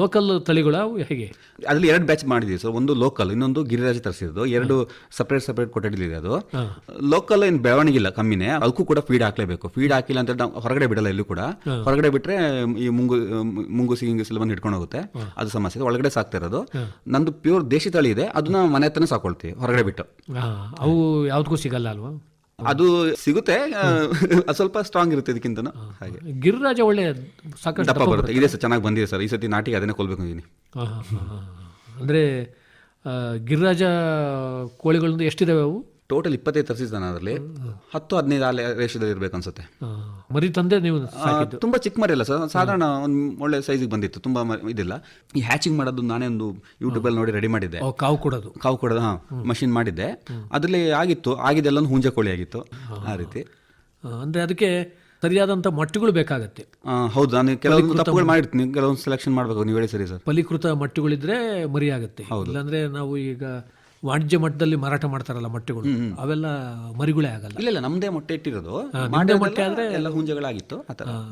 ಲೋಕಲ್ ತಳಿಗಳ ಹೇಗೆ? ಅದ್ರಲ್ಲಿ ಎರಡು ಬ್ಯಾಚ್ ಮಾಡಿದ್ವಿ ಸರ್. ಒಂದು ಲೋಕಲ್ ಇನ್ನೊಂದು ಗಿರಿರಾಜ ತರಿಸಿದ್ದು ಎರಡು ಸಪ್ರೇಟ್ ಸಪ್ರೇಟ್ ಕೊಠಡಿಲಿದೆ ಅದು ಲೋಕಲ್ ಏನು ಬೆಳವಣಿಗೆ ಇಲ್ಲ ಕಮ್ಮಿನೇ. ಅದಕ್ಕೂ ಕೂಡ ಫೀಡ್ ಹಾಕ್ಲೇಬೇಕು. ಫೀಡ್ ಹಾಕಿಲ್ಲ ಅಂತ ನಾವು ಹೊರಗಡೆ ಬಿಡಲ್ಲ ಎಲ್ಲೂ ಕೂಡ. ಹೊರಗಡೆ ಬಿಟ್ರೆ ಈ ಮುಂಗು ಮುಂಗುಸಿ ಗಿಂಗುಸಿ ಬಂದು ಹಿಡ್ಕೊಂಡು ಹೋಗುತ್ತೆ. ಅದು ಸಮಸ್ಯೆ. ಒಳಗಡೆ ಸಾಕ್ತಾ ಇರೋದು. ನಂದು ಪ್ಯೂರ್ ದೇಶಿ ತಳಿ ಇದೆ. ಅದನ್ನ ಮನೆ ಹತ್ರನೇ ಸಾಕೊಳ್ತೀವಿ ಹೊರಗಡೆ ಬಿಟ್ಟು. ಅವು ಯಾವುದಕ್ಕೂ ಸಿಗಲ್ಲ ಅಲ್ವಾ? ಅದು ಸಿಗುತ್ತೆ ಸ್ವಲ್ಪ ಸ್ಟ್ರಾಂಗ್ ಇರುತ್ತೆ ಇದಕ್ಕಿಂತ ಹಾಗೆ. ಗಿರಿರಾಜ ಒಳ್ಳೆ ಸಾಕಷ್ಟು ದಪ್ಪ ಬರುತ್ತೆ. ಇದೆ ಸರ್ ಚೆನ್ನಾಗಿ ಬಂದಿದೆ ಸರ್. ಈ ಸತಿ ನಾಟಿಗೆ ಅದನ್ನೇ ಕೊಲ್ಬೇಕು ಹಾಂ ಅಂದರೆ ಗಿರಿರಾಜ ಕೋಳಿಗಳಿಂದ ಎಷ್ಟಿದಾವೆ ಅವು? ಟೋಟಲ್ ಇಪ್ಪತ್ತೈದು ತರಿಸಿದ್ದಾನೆ ಅದರಲ್ಲಿ. ಹತ್ತು ಹದಿನೈದು ಆಲೆ ರೇಷದಲ್ಲಿ ಇರಬೇಕು ಅನ್ಸುತ್ತೆ. ಆ, ಮರಿ ತಂದೆ ನೀವು ತುಂಬ ಚಿಕ್ಕ ಮರಿ ಅಲ್ಲ ಸರ್. ಸಾಧಾರಣ ಒಂದು ಒಳ್ಳೆ ಸೈಜಿಗೆ ಬಂದಿತ್ತು. ತುಂಬ ಇದಿಲ್ಲ. ಈ ಹ್ಯಾಚಿಂಗ್ ಮಾಡೋದು ನಾನೇ ಒಂದು ಯೂಟ್ಯೂಬಲ್ಲಿ ನೋಡಿ ರೆಡಿ ಮಾಡಿದ್ದೆ. ಕಾವು ಕೊಡೋದು. ಕಾವು ಕೊಡೋದು ಹಾಂ ಮಷಿನ್ ಮಾಡಿದ್ದೆ. ಅದರಲ್ಲಿ ಆಗಿತ್ತು. ಆಗಿದ್ದೆಲ್ಲ ಹುಂಜ ಕೋಳಿ ಆಗಿತ್ತು. ಆ ರೀತಿ. ಆ, ಅಂದ್ರೆ ಅದಕ್ಕೆ ಸರಿಯಾದಂಥ ಮಟ್ಟುಗಳು ಬೇಕಾಗುತ್ತೆ. ಆ, ಹೌದು. ನಾನು ಕೆಲವೊಂದು ತಪ್ಪುಗಳು ಮಾಡಿರ್ತೀನಿ. ಕೆಲವೊಂದು ಸೆಲೆಕ್ಷನ್ ಮಾಡಬೇಕು ನೀವು ಹೇಳಿ ಸರಿ ಸರ್. ಫಲೀಕೃತ ಮಟ್ಟುಗಳಿದ್ರೆ ಮರಿ ಆಗುತ್ತೆ ಇಲ್ಲಾಂದ್ರೆ ನಾವು ಈಗ ವಾಣಿಜ್ಯ ಮಟ್ಟದಲ್ಲಿ ಮಾರಾಟ ಮಾಡ್ತಾರಲ್ಲ ಮೊಟ್ಟೆಗಳು ಅವೆಲ್ಲ ಮರಿಗಳೇ ಆಗಲ್ಲ. ಇಲ್ಲ ಇಲ್ಲ ನಮ್ದೇ ಮೊಟ್ಟೆ ಇಟ್ಟಿರೋದು. ಮಾಡೇ ಮೊಟ್ಟೆ ಆದ್ರೆ ಎಲ್ಲ ಹುಂಜಗಳಾಗಿತ್ತು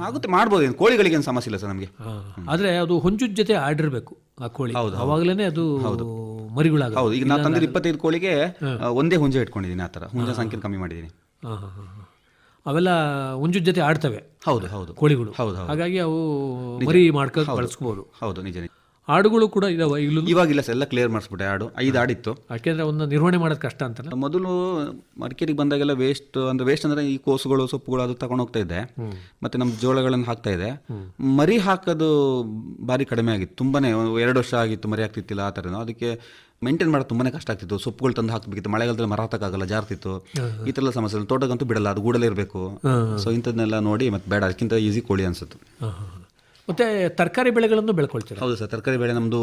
ಆಗುತ್ತೆ ಮಾಡ್ಬೋದು ಕೋಳಿಗಳಿಗೆ ಏನು ಸಮಸ್ಯೆ ಇಲ್ಲ ಸರ್ ನಮಗೆ. ಆದ್ರೆ ಅದು ಹುಂಜು ಜೊತೆ ಆಡಿರ್ಬೇಕು ಆ ಕೋಳಿ. ಅವಾಗಲೇ ಅದು ಮರಿಗಳಾಗ ಹೌದು ಈಗ ನಾನು ತಂದಿರೋ ಇಪ್ಪತ್ತೈದು ಕೋಳಿಗೆ ಒಂದೇ ಹುಂಜ ಇಟ್ಕೊಂಡಿದ್ದೀನಿ ಆ ಥರ. ಹುಂಜ ಸಂಖ್ಯೆ ಕಮ್ಮಿ ಮಾಡಿದ್ದೀನಿ. ಅವೆಲ್ಲ ಹುಂಜುದ ಜೊತೆ ಆಡ್ತವೆ ಹೌದು ಹೌದು. ಕೋಳಿಗಳು. ಹೌದು ಹೌದು. ಹಾಗಾಗಿ ಅವು ಮರಿ ಮಾಡ್ಕೊಂಡು ಬಳಸ್ಕೋಬಹುದು ಹೌದು ನಿಜ. ನಿಜ ಆಡುಗಳು ಕೂಡ ಇದಾವೆ ಈಗಲೂ ಇವಾಗಿಲ್ಲ ಸರ್ ಎಲ್ಲ ಕ್ಲಿಯರ್ ಮಾಡಿಸ್ಬಿಟ್ಟೆ ಹಾಡು. ಐದು ಆಡಿತ್ತು ಯಾಕೆಂದ್ರೆ ಒಂದು ನಿರ್ವಹಣೆ ಮಾಡೋದು ಕಷ್ಟ ಅಂತಲ್ಲ? ಮೊದಲು ಮಡಿಕೇರಿಗೆ ಬಂದಾಗೆಲ್ಲ ವೇಸ್ಟ್ ಅಂದ್ರೆ ವೇಸ್ಟ್ ಅಂದ್ರೆ ಈ ಕೋಸುಗಳು ಸೊಪ್ಪುಗಳು ಅದು ತಗೊಂಡು ಹೋಗ್ತಾ ಇದೆ. ಮತ್ತೆ ನಮ್ಮ ಜೋಳಗಳನ್ನು ಹಾಕ್ತಾ ಇದೆ. ಮರಿ ಹಾಕೋದು ಭಾರಿ ಕಡಿಮೆ ಆಗಿತ್ತು. ತುಂಬಾನೇ ಎರಡು ವರ್ಷ ಆಗಿತ್ತು ಮರಿ ಆಗ್ತಿತ್ತಿಲ್ಲ ಆ ಥರನೂ. ಅದಕ್ಕೆ ಮೇಂಟೈನ್ ಮಾಡೋದು ತುಂಬಾನೇ ಕಷ್ಟ ಆಗ್ತಿತ್ತು. ಸೊಪ್ಪುಗಳು ತಂದು ಹಾಕ್ಬೇಕಿತ್ತು. ಮಳೆಗಾಲದಲ್ಲಿ ಮರ ಹಾಕಕ್ಕಾಗಲ್ಲ ಜಾರ್ತಿತ್ತು. ಈ ಥರ ಸಮಸ್ಯೆ ತೋಟಕ್ಕಂತೂ ಬಿಡಲ್ಲ ಅದು ಗೂಡಲೇ ಇರಬೇಕು. ಸೊ ಇಂಥದ್ದನ್ನೆಲ್ಲ ನೋಡಿ ಮತ್ತೆ ಬೇಡ ಅದಕ್ಕಿಂತ ಈಸಿ ಕೋಳಿ ಅನ್ಸುತ್ತೆ. ಮತ್ತೆ ತರಕಾರಿ ಬೆಳೆಗಳನ್ನು ಬೆಳ್ಕೊಳ್ತೀವಿ ಹೌದು ಸರ್ ತರಕಾರಿ ಬೆಳೆ ನಮ್ಮದು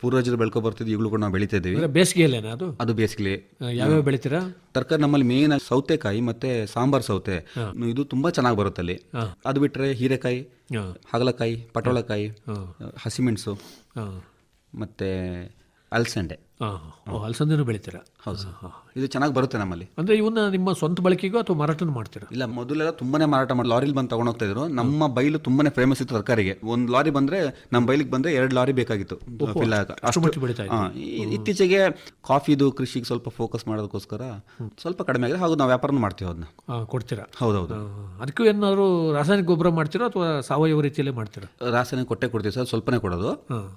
ಪೂರ್ವಜರು ಬೆಳ್ಕೊ ಬರ್ತಿದ್ವಿ ಈಗಲೂ ಕೂಡ ನಾವು ಬೆಳಿತಾ ಇದ್ದೀವಿ. ಬೇಸಿಗೆಯಲ್ಲೇನಾ ಅದು? ಅದು ಬೇಸಿಗೆ ಯಾವ್ಯಾವ ಬೆಳಿತೀರಾ? ತರಕಾರಿ ನಮ್ಮಲ್ಲಿ ಮೇನ್ ಸೌತೆಕಾಯಿ ಮತ್ತೆ ಸಾಂಬಾರ್ ಸೌತೆ. ಇದು ತುಂಬಾ ಚೆನ್ನಾಗಿ ಬರುತ್ತೆ ಅಲ್ಲಿ. ಅದು ಬಿಟ್ರೆ ಹೀರೆಕಾಯಿ. ಹಾಗಲಕಾಯಿ ಪಟೋಳಕಾಯಿ ಹಸಿಮೆಣಸು ಮತ್ತೆ ಅಲಸಂಡೆ ಹಾ. ಓ, ಬೆಳಿತೀರ ಬೆಳಿತೀರಾ? ಹೌದು ಹಾಂ ಇದು ಚೆನ್ನಾಗಿ ಬರುತ್ತೆ ನಮ್ಮಲ್ಲಿ. ಅಂದ್ರೆ ಇವನ್ನ ನಿಮ್ಮ ಸ್ವಂತ ಬಳಕೆಗೂ ಅಥವಾ ಮಾರಾಟನೂ ಮಾಡ್ತೀರಾ? ಇಲ್ಲ ಮೊದಲೆಲ್ಲ ತುಂಬಾನೇ ಮಾರಾಟ ಮಾಡಿ ಲಾರಿಲಿ ಬಂದು ತಗೊಂಡೋಗ್ತಾ ಇದ್ರು. ನಮ್ಮ ಬೈಲು ತುಂಬಾನೇ ಫೇಮಸ್ ಇತ್ತು ತರಕಾರಿಗೆ ಒಂದು ಲಾರಿ ಬಂದ್ರೆ ನಮ್ಮ ಬೈಲಿಗೆ ಬಂದ್ರೆ ಎರಡು ಲಾರಿ ಬೇಕಾಗಿತ್ತು. ಫಿಲ್. ಅಷ್ಟು ಮಟ್ಟಿಗೆ ಬೆಳೀತಾ ಹಾ, ಇತ್ತೀಚೆಗೆ ಕಾಫಿದು ಕೃಷಿಗೆ ಸ್ವಲ್ಪ ಫೋಕಸ್ ಮಾಡೋದಕ್ಕೋಸ್ಕರ ಸ್ವಲ್ಪ ಕಡಿಮೆ ಆಗಿದೆ. ಹಾಗೂ ನಾವು ವ್ಯಾಪಾರನೂ ಮಾಡ್ತೀವಿ ಅದನ್ನ ಕೊಡ್ತೀರಾ? ಹೌದೌದು. ಅದಕ್ಕೂ ಏನಾದ್ರು ರಾಸಾಯನಿಕ ಗೊಬ್ಬರ ಮಾಡ್ತೀರಾ ಅಥವಾ ಸಾವಯವ ರೀತಿಯಲ್ಲೇ ಮಾಡ್ತೀರಾ? ರಾಸಾಯನಿಕ ಕೊಟ್ಟೆ ಕೊಡ್ತೀವಿ ಸರ್ ಸ್ವಲ್ಪನೇ ಕೊಡೋದು.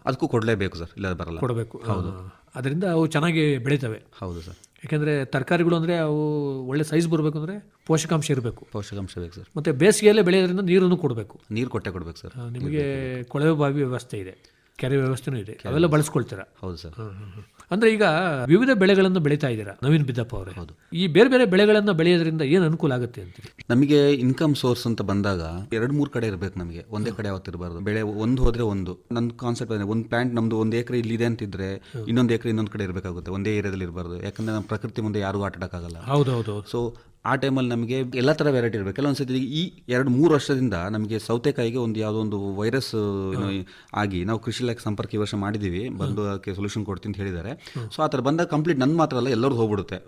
ಅದಕ್ಕೂ ಕೊಡಲೇಬೇಕು ಸರ್ ಇಲ್ಲ ಬರಲ್ಲ. ಕೊಡಬೇಕು. ಹೌದು. ಅದರಿಂದ ಅವು ಚೆನ್ನಾಗಿ ಬೆಳೀತವೆ. ಹೌದು ಸರ್. ಯಾಕೆಂದರೆ ತರಕಾರಿಗಳು ಅಂದರೆ ಅವು ಒಳ್ಳೆ ಸೈಜ್ ಬರಬೇಕು ಅಂದರೆ ಪೋಷಕಾಂಶ ಇರಬೇಕು. ಪೋಷಕಾಂಶ ಬೇಕು ಸರ್. ಮತ್ತು ಬೇಸಿಗೆಯಲ್ಲೇ ಬೆಳೆಯೋದ್ರಿಂದ ನೀರನ್ನು ಕೊಡಬೇಕು. ನೀರು ಕೊಟ್ಟೆ ಕೊಡಬೇಕು ಸರ್. ನಿಮಗೆ ಕೊಳವೆ ಬಾವಿ ವ್ಯವಸ್ಥೆ ಇದೆ. ಕೆರೆ ವ್ಯವಸ್ಥೆನೂ ಇದೆ. ಅವೆಲ್ಲ ಬಳಸ್ಕೊಳ್ತೀರಾ. ಹೌದು ಸರ್. ಹಾಂ ಹಾಂ ಹ್ಮ್. ಅಂದ್ರೆ ಈಗ ವಿವಿಧ ಬೆಳೆಗಳನ್ನು ಬೆಳೀತಾ ಇದ್ದೀರಾ? ನವೀನ್ ಬಿದ್ದಪ್ಪ ಅವರೇ. ಹೌದು. ಈ ಬೇರೆ ಬೇರೆ ಬೆಳೆಗಳನ್ನು ಬೆಳೆಯೋದ್ರಿಂದ ಏನು ಅನುಕೂಲ ಆಗುತ್ತೆ ಅಂತ ನಮಗೆ ಇನ್ಕಮ್ ಸೋರ್ಸ್ ಅಂತ ಬಂದಾಗ ಎರಡು ಮೂರು ಕಡೆ ಇರಬೇಕು ನಮಗೆ. ಒಂದೇ ಕಡೆ ಯಾವತ್ತಿರಬಾರ್ದು ಬೆಳೆ ಒಂದು ಹೋದ್ರೆ ಒಂದು. ನನ್ನ ಕಾನ್ಸೆಪ್ಟ್ ಅಂದರೆ ಒಂದು ಪ್ಲಾಂಟ್ ನಮ್ದು ಒಂದು ಎಕರೆ ಇಲ್ಲಿದೆ ಅಂತಿದ್ರೆ ಇನ್ನೊಂದು ಎಕರೆ ಇನ್ನೊಂದು ಕಡೆ ಇರಬೇಕಾಗುತ್ತೆ. ಒಂದೇ ಏರಿಯಾದಲ್ಲಿ ಇರಬಾರ್ದು. ಯಾಕಂದ್ರೆ ನಮ್ಮ ಪ್ರಕೃತಿ ಮುಂದೆ ಯಾರು ಆಟಾಡಕ್ಕಾಗಲ್ಲ. ಹೌದೌದು ಸೊ ಆ ಟೈಮಲ್ಲಿ ನಮಗೆ ಎಲ್ಲ ಥರ ವೆರೈಟಿ ಇರಬೇಕು. ಕೆಲವೊಂದು ಸತಿ ಈ ಎರಡು ಮೂರು ವರ್ಷದಿಂದ ನಮಗೆ ಸೌತೆಕಾಯಿಗೆ ಒಂದು ಯಾವುದೋ ಒಂದು ವೈರಸ್ ಆಗಿ ನಾವು ಕೃಷಿ ಇಲಾಖೆ ಸಂಪರ್ಕ ಈ ವರ್ಷ ಮಾಡಿದ್ದೀವಿ. ಬಂದು ಅದಕ್ಕೆ ಸೊಲ್ಯೂಷನ್ ಕೊಡ್ತೀನಿ ಅಂತ ಹೇಳಿದ್ದಾರೆ. ಸೊ ಆ ಥರ ಬಂದಾಗ ಕಂಪ್ಲೀಟ್ ನನ್ನ ಮಾತ್ರ ಅಲ್ಲ ಎಲ್ಲರೂ ಹೋಗ್ಬಿಡುತ್ತೆ.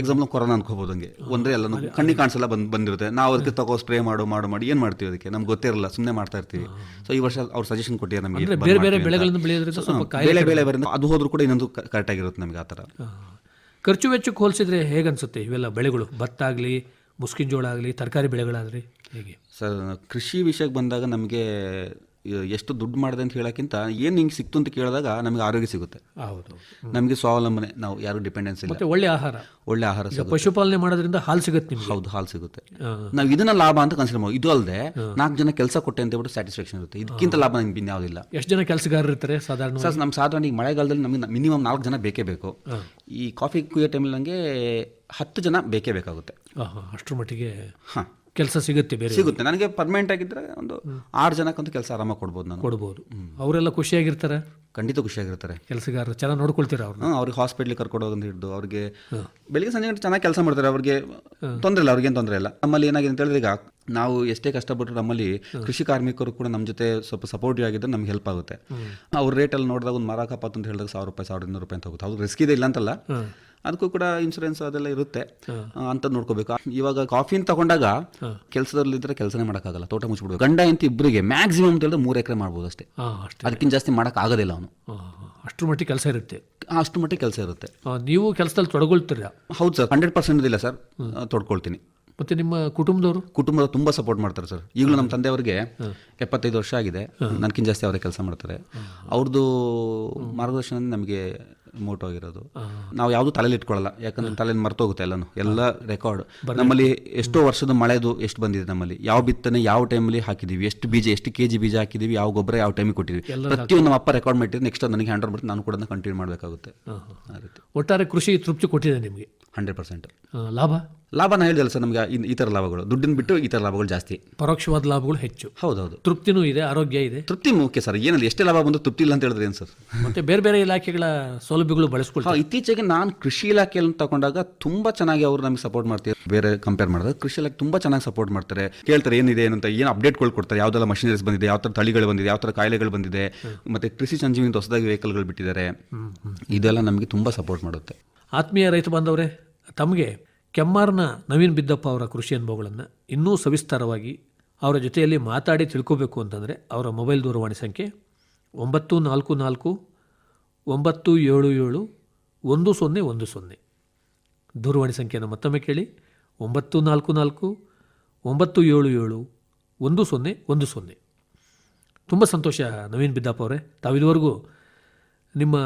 ಎಕ್ಸಾಂಪಲ್ ಕೊರೋನಾ ಅನ್ಕೋಬೋದು ಹಂಗೆ. ಒಂದ್ರೆ ಎಲ್ಲ ಕಣ್ಣಿ ಕಾಣಿಸಲ್ಲ ಬಂದು ಬಂದಿರುತ್ತೆ. ನಾವು ಅದಕ್ಕೆ ತಗೋ ಸ್ಪ್ರೇ ಮಾಡು ಮಾಡು ಮಾಡಿ ಏನು ಮಾಡ್ತೀವಿ ಅದಕ್ಕೆ? ನಮ್ಗೆ ಗೊತ್ತಿರಲ್ಲ ಸುಮ್ಮನೆ ಮಾಡ್ತಾ ಇರ್ತೀವಿ. ಸೊ ಈ ವರ್ಷ ಅವ್ರು ಸಜೆಷನ್ ಕೊಟ್ಟಿದ್ದಾರೆ ನಮಗೆ ಬೇರೆ ಬೇರೆ. ಬೆಳೆಗಳನ್ನು ಬೆಳೆಯೋದ್ರಿಂದ ಸ್ವಲ್ಪ ಬೆಳೆ ಬೇಳೆ ಬರಿಂದ ಅದು ಹೋದ್ರೂ ಕೂಡ ಇನ್ನೊಂದು ಕರೆಕ್ಟ್ ಆಗಿರುತ್ತೆ ನಮಗೆ ಆ ಥರ. ಖರ್ಚು ವೆಚ್ಚಕ್ಕೆ ಹೋಲಿಸಿದ್ರೆ ಹೇಗನ್ಸುತ್ತೆ ಇವೆಲ್ಲ ಬೆಳೆಗಳು? ಭತ್ತ ಆಗಲಿ ಮುಸ್ಕಿನ ಜೋಳ ಆಗಲಿ ತರಕಾರಿ ಬೆಳೆಗಳಾಗಲಿ ಹೇಗೆ? ಸರ್, ಕೃಷಿ ವಿಷಯಕ್ಕೆ ಬಂದಾಗ ನಮಗೆ ಎಷ್ಟು ದುಡ್ಡು ಮಾಡಿದೆ ಅಂತ ಹೇಳೋಕ್ಕಿಂತ ಏನು ಹಿಂಗೆ ಸಿಕ್ತು ಅಂತ ಕೇಳಿದಾಗ ನಮಗೆ ಆರೋಗ್ಯ ಸಿಗುತ್ತೆ. ಹೌದು. ನಮಗೆ ಸ್ವಾವಲಂಬನೆ ನಾವು ಯಾರು ಡಿಪೆಂಡೆನ್ಸ್ ಇಲ್ಲ. ಒಳ್ಳೆ ಆಹಾರ. ಒಳ್ಳೆ ಆಹಾರ ಸಿಗುತ್ತೆ. ಪಶುಪಾಲನೆ ಮಾಡೋದ್ರಿಂದ ಹಾಲು ಸಿಗುತ್ತೆ ನಿಮ್ಗೆ. ಹೌದು ಹಾಲು ಸಿಗುತ್ತೆ. ನಾವು ಇದನ್ನ ಲಾಭ ಅಂತ ಕನ್ಸಿಡರ್ ಮಾಡಿ ಇದು ಅಲ್ಲದೆ ನಾಲ್ಕು ಜನ ಕೆಲಸ ಕೊಟ್ಟೆ ಅಂತ ಹೇಳ್ಬಿಟ್ಟು ಸ್ಯಾಟಿಸ್ಫ್ಯಾಕ್ಷನ್ ಇರುತ್ತೆ. ಇದಕ್ಕಿಂತ ಲಾಭ ನಮ್ಗೆ ಇನ್ಯಾವುದಿಲ್ಲ ಎಷ್ಟು ಜನ ಕೆಲಸಗಾರರು ಇರ್ತಾರೆ ಸಾಧಾರಣ ಸರ್ ನಮ್ಮ ಸಾಧಾರಣ ಈಗ ಮಳೆಗಾಲದಲ್ಲಿ ನಮಗೆ ಮಿನಿಮಮ್ ನಾಲ್ಕು ಜನ ಬೇಕೇ ಬೇಕು. ಈ ಕಾಫಿ ಕುಯ್ಯೋ ಟೈಮಲ್ಲಿ ನಂಗೆ ಹತ್ತು ಜನ ಬೇಕೇ ಬೇಕಾಗುತ್ತೆ. ಅಷ್ಟರ ಮಟ್ಟಿಗೆ ಹಾಂ. ಕೆಲಸ ಸಿಗುತ್ತೆ ಬೇರೆ ಸಿಗುತ್ತೆ. ನನಗೆ ಪರ್ಮನೆಂಟ್ ಆಗಿದ್ರೆ ಒಂದು ಆರು ಜನಕ್ಕಂತೂ ಕೆಲಸ ಆರಾಮಾಗಿ ಕೊಡ್ಬೋದು ನಾನು. ಕೊಡ್ಬೋದು. ಅವರೆಲ್ಲ ಖುಷಿಯಾಗಿರ್ತಾರೆ? ಖಂಡಿತ ಖುಷಿಯಾಗಿರ್ತಾರೆ. ಕೆಲಸಗಾರರು ಚೆನ್ನಾಗಿ ನೋಡ್ಕೊಳ್ತೀರಾ ಅವ್ರನ್ನ? ಅವ್ರಿಗೆ ಹಾಸ್ಪಿಟ್ಲಿಗೆ ಕರ್ಕೊಂಡು ಹೋಗೋದು ಹಿಡಿದು ಅವ್ರಿಗೆ ಬೆಳಿಗ್ಗೆ ಸಂಜೆ ಚೆನ್ನಾಗಿ ಕೆಲಸ ಮಾಡ್ತಾರೆ ಅವ್ರಿಗೆ ತೊಂದರೆ ಇಲ್ಲ ಅವ್ರಿಗೇನು ತೊಂದರೆ ಇಲ್ಲ. ನಮ್ಮಲ್ಲಿ ಏನಾಗಿದೆ ಅಂತ ಹೇಳಿದ್ರೆ ಈಗ ನಾವು ಎಷ್ಟೇ ಕಷ್ಟಪಟ್ಟರು ನಮ್ಮಲ್ಲಿ ಕೃಷಿ ಕಾರ್ಮಿಕರು ಕೂಡ ನಮ್ಮ ಜೊತೆ ಸ್ವಲ್ಪ ಸಪೋರ್ಟಿವ್ ಆಗಿದ್ರೆ ನಮ್ಗೆ ಹೆಲ್ಪ್ ಆಗುತ್ತೆ. ಅವ್ರ ರೇಟಲ್ಲಿ ನೋಡಿದಾಗ ಒಂದು ಮಾರಾಕಪ್ಪ ಅಂತ ಹೇಳಿದಾಗ ಸಾವಿರ ರೂಪಾಯಿ ಸಾವಿರದ ಇನ್ನೂರು ರೂಪಾಯಿ ಅಂತ ಹೋಗುತ್ತೆ. ಅವ್ರಿಗೆ ರಿಸ್ಕ್ ಇದೆ ಇಲ್ಲ ಅಂತಲ್ಲ. ಅದಕ್ಕೂ ಕೂಡ ಇನ್ಸೂರೆನ್ಸ್ ಅದೆಲ್ಲ ಇರುತ್ತೆ. ಅಂತ ನೋಡ್ಕೋಬೇಕು. ಇವಾಗ ಕಾಫಿನ ತಗೊಂಡಾಗ ಕೆಲಸದಲ್ಲಿ ಇದ್ರೆ ಕೆಲಸನೇ ಮಾಡೋಕ್ಕಾಗಲ್ಲ ತೋಟ ಮುಚ್ಚಿಬಿಡ್ಬೇಕು. ಗಂಡ ಅಂತ ಇಬ್ಬರಿಗೆ ಮ್ಯಾಕ್ಸಿಮಮ್ ಅಂತ ಹೇಳಿದ್ರೆ ಮೂರು ಎಕರೆ ಮಾಡ್ಬೋದು ಅಷ್ಟೇ. ಅದಕ್ಕಿಂತ ಜಾಸ್ತಿ ಮಾಡೋಕ್ಕಾಗೋದಿಲ್ಲ ಅವನು. ಅಷ್ಟು ಅಷ್ಟ್ರ ಮಟ್ಟಿಗೆ ಕೆಲಸ ಇರುತ್ತೆ. ಅಷ್ಟು ಮಟ್ಟಿಗೆ ಕೆಲಸ ಇರುತ್ತೆ. ನೀವು ಕೆಲಸದಲ್ಲಿ ತೊಡಗೊಳ್ತೀರಾ? ಹೌದು ಸರ್ ಹಂಡ್ರೆಡ್ ಪರ್ಸೆಂಟ್ ಇಲ್ಲ ಸರ್. ತೊಡ್ಕೊಳ್ತೀನಿ. ಮತ್ತೆ ನಿಮ್ಮ ಕುಟುಂಬದವರು? ಕುಟುಂಬದ ತುಂಬಾ ಸಪೋರ್ಟ್ ಮಾಡ್ತಾರೆ ಸರ್. ಈಗಲೂ ನಮ್ಮ ತಂದೆಯವರಿಗೆ ಎಪ್ಪತ್ತೈದು ವರ್ಷ ಆಗಿದೆ. ನನ್ಕಿನ್ ಜಾಸ್ತಿ ಅವರೇ ಕೆಲಸ ಮಾಡ್ತಾರೆ. ಅವ್ರದ್ದು ಮಾರ್ಗದರ್ಶನ ನಮಗೆ ಮೋಟೋ ಆಗಿರೋದು ನಾವು ಯಾವುದು ತಲೆಯಲ್ಲಿ ಇಟ್ಕೊಳ್ಳಲ್ಲ ಯಾಕಂದ್ರೆ ತಲೆಯಲ್ಲಿ ಮರ್ತೋಗುತ್ತೆ ಎಲ್ಲನೂ. ಎಲ್ಲ ರೆಕಾರ್ಡ್. ನಮ್ಮಲ್ಲಿ ಎಷ್ಟೋ ವರ್ಷದ ಮಳೆದು ಎಷ್ಟು ಬಂದಿದೆ ನಮ್ಮಲ್ಲಿ. ಯಾವ ಬಿತ್ತನೆ ಯಾವ ಟೈಮಲ್ಲಿ ಹಾಕಿದೀವಿ. ಎಷ್ಟು ಬೀಜ ಎಷ್ಟು ಕೆ ಜಿ ಬೀಜ ಹಾಕಿದೀವಿ. ಯಾವ ಗೊಬ್ಬರ ಯಾವ ಟೈಮಿಗೆ ಕೊಟ್ಟಿದ್ವಿ. ಪ್ರತಿಯೊಂದು ನಮ್ಮ ಅಪ್ಪ ರೆಕಾರ್ಡ್ ಮಾಡಿದ್ರೆ ನೆಕ್ಸ್ಟ್ ನನಗೆ ಹ್ಯಾಂಡ್ ಓವರ್ ನಾನು ಕೂಡ ಕಂಟಿನ್ಯೂ ಮಾಡಬೇಕಾಗುತ್ತೆ. ಒಟ್ಟಾರೆ ಕೃಷಿ ತೃಪ್ತಿ ಕೊಟ್ಟಿದೆ ನಿಮಗೆ? Hundred percent. ಲಾಭ? ಲಾಭ ನಾನು ಹೇಳಿದಲ್ಲ ಸರ್ ನಮಗೆ ಈ- ತರ ಥರ ಲಾಭಗಳು. ದುಡ್ಡಿನ ಬಿಟ್ಟು ಈ ಥರ ಲಾಭಗಳು ಜಾಸ್ತಿ. ಪರೋಕ್ಷವಾದ ಲಾಭಗಳು ಹೆಚ್ಚು. ಹೌದೌದು. ತೃಪ್ತಿನೂ ಇದೆ ಆರೋಗ್ಯ ಇದೆ. ತೃಪ್ತಿ ಮುಖ್ಯ ಸರ್. ಏನಲ್ಲಿ ಎಷ್ಟೇ ಲಾಭ ಬಂದು ತೃಪ್ತಿ ಇಲ್ಲ ಅಂತ ಹೇಳಿದ್ರೆ ಏನು ಸರ್? ಮತ್ತೆ ಬೇರೆ ಬೇರೆ ಇಲಾಖೆಗಳ ಸೌಲಭ್ಯಗಳು ಬಳಸ್ಕೊಳ್ತಾರೆ ಇತ್ತೀಚೆಗೆ ನಾನು ಕೃಷಿ ಇಲಾಖೆಯಲ್ಲಿ ತಗೊಂಡಾಗ ತುಂಬ ಚೆನ್ನಾಗಿ ಅವರು ನಮಗೆ ಸಪೋರ್ಟ್ ಮಾಡ್ತಾರೆ ಬೇರೆ ಕಂಪೇರ್ ಮಾಡಿದ್ರೆ ಕೃಷಿ ಇಲಾಖೆ ತುಂಬ ಚೆನ್ನಾಗಿ ಸಪೋರ್ಟ್ ಮಾಡ್ತಾರೆ. ಕೇಳ್ತಾರೆ ಏನಿದೆ ಏನು ಅಂತ ಏನು ಅಪ್ಡೇಟ್ಗಳು ಕೊಡ್ತಾರೆ ಯಾವ್ದೆಲ್ಲ ಮಷಿನರೀಸ್ ಬಂದಿದೆ ಯಾವ ಥರ ತಳಿಗಳು ಬಂದಿದೆ ಯಾವ ಥರ ಕಾಯಿಲೆಗಳು ಬಂದಿದೆ. ಮತ್ತೆ ಕೃಷಿ ಸಂಜೀವಿನಿ ಹೊಸದಾಗಿ ವೆಹಿಕಲ್ಗಳು ಬಿಟ್ಟಿದ್ದಾರೆ. ಇದೆಲ್ಲ ನಮಗೆ ತುಂಬ ಸಪೋರ್ಟ್ ಮಾಡುತ್ತೆ. ಆತ್ಮೀಯ ರೈತ ಬಾಂಧವರೇ ತಮಗೆ ಕೆಮ್ಮಾರ್ನ ನವೀನ್ ಬಿದ್ದಪ್ಪ ಅವರ ಕೃಷಿ ಅನುಭವಗಳನ್ನು ಇನ್ನೂ ಸವಿಸ್ತಾರವಾಗಿ ಅವರ ಜೊತೆಯಲ್ಲಿ ಮಾತಾಡಿ ತಿಳ್ಕೋಬೇಕು ಅಂತಂದರೆ ಅವರ ಮೊಬೈಲ್ ದೂರವಾಣಿ ಸಂಖ್ಯೆ ಒಂಬತ್ತು ನಾಲ್ಕು ನಾಲ್ಕು ಒಂಬತ್ತು ಏಳು ಏಳು ಒಂದು ಸೊನ್ನೆ ಒಂದು ಸೊನ್ನೆ. ದೂರವಾಣಿ ಸಂಖ್ಯೆಯನ್ನು ಮತ್ತೊಮ್ಮೆ ಕೇಳಿ ಒಂಬತ್ತು ನಾಲ್ಕು ನಾಲ್ಕು ಒಂಬತ್ತು ಏಳು ಏಳು ಒಂದು ಸೊನ್ನೆ ಒಂದು ಸೊನ್ನೆ. ತುಂಬ ಸಂತೋಷ ನವೀನ್ ಬಿದ್ದಪ್ಪ ಅವರೇ. ತಾವಿದುವರೆಗೂ ನಿಮ್ಮ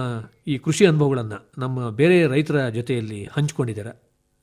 ಈ ಕೃಷಿ ಅನುಭವಗಳನ್ನು ನಮ್ಮ ಬೇರೆ ರೈತರ ಜೊತೆಯಲ್ಲಿ ಹಂಚಿಕೊಂಡಿದ್ದೀರಾ?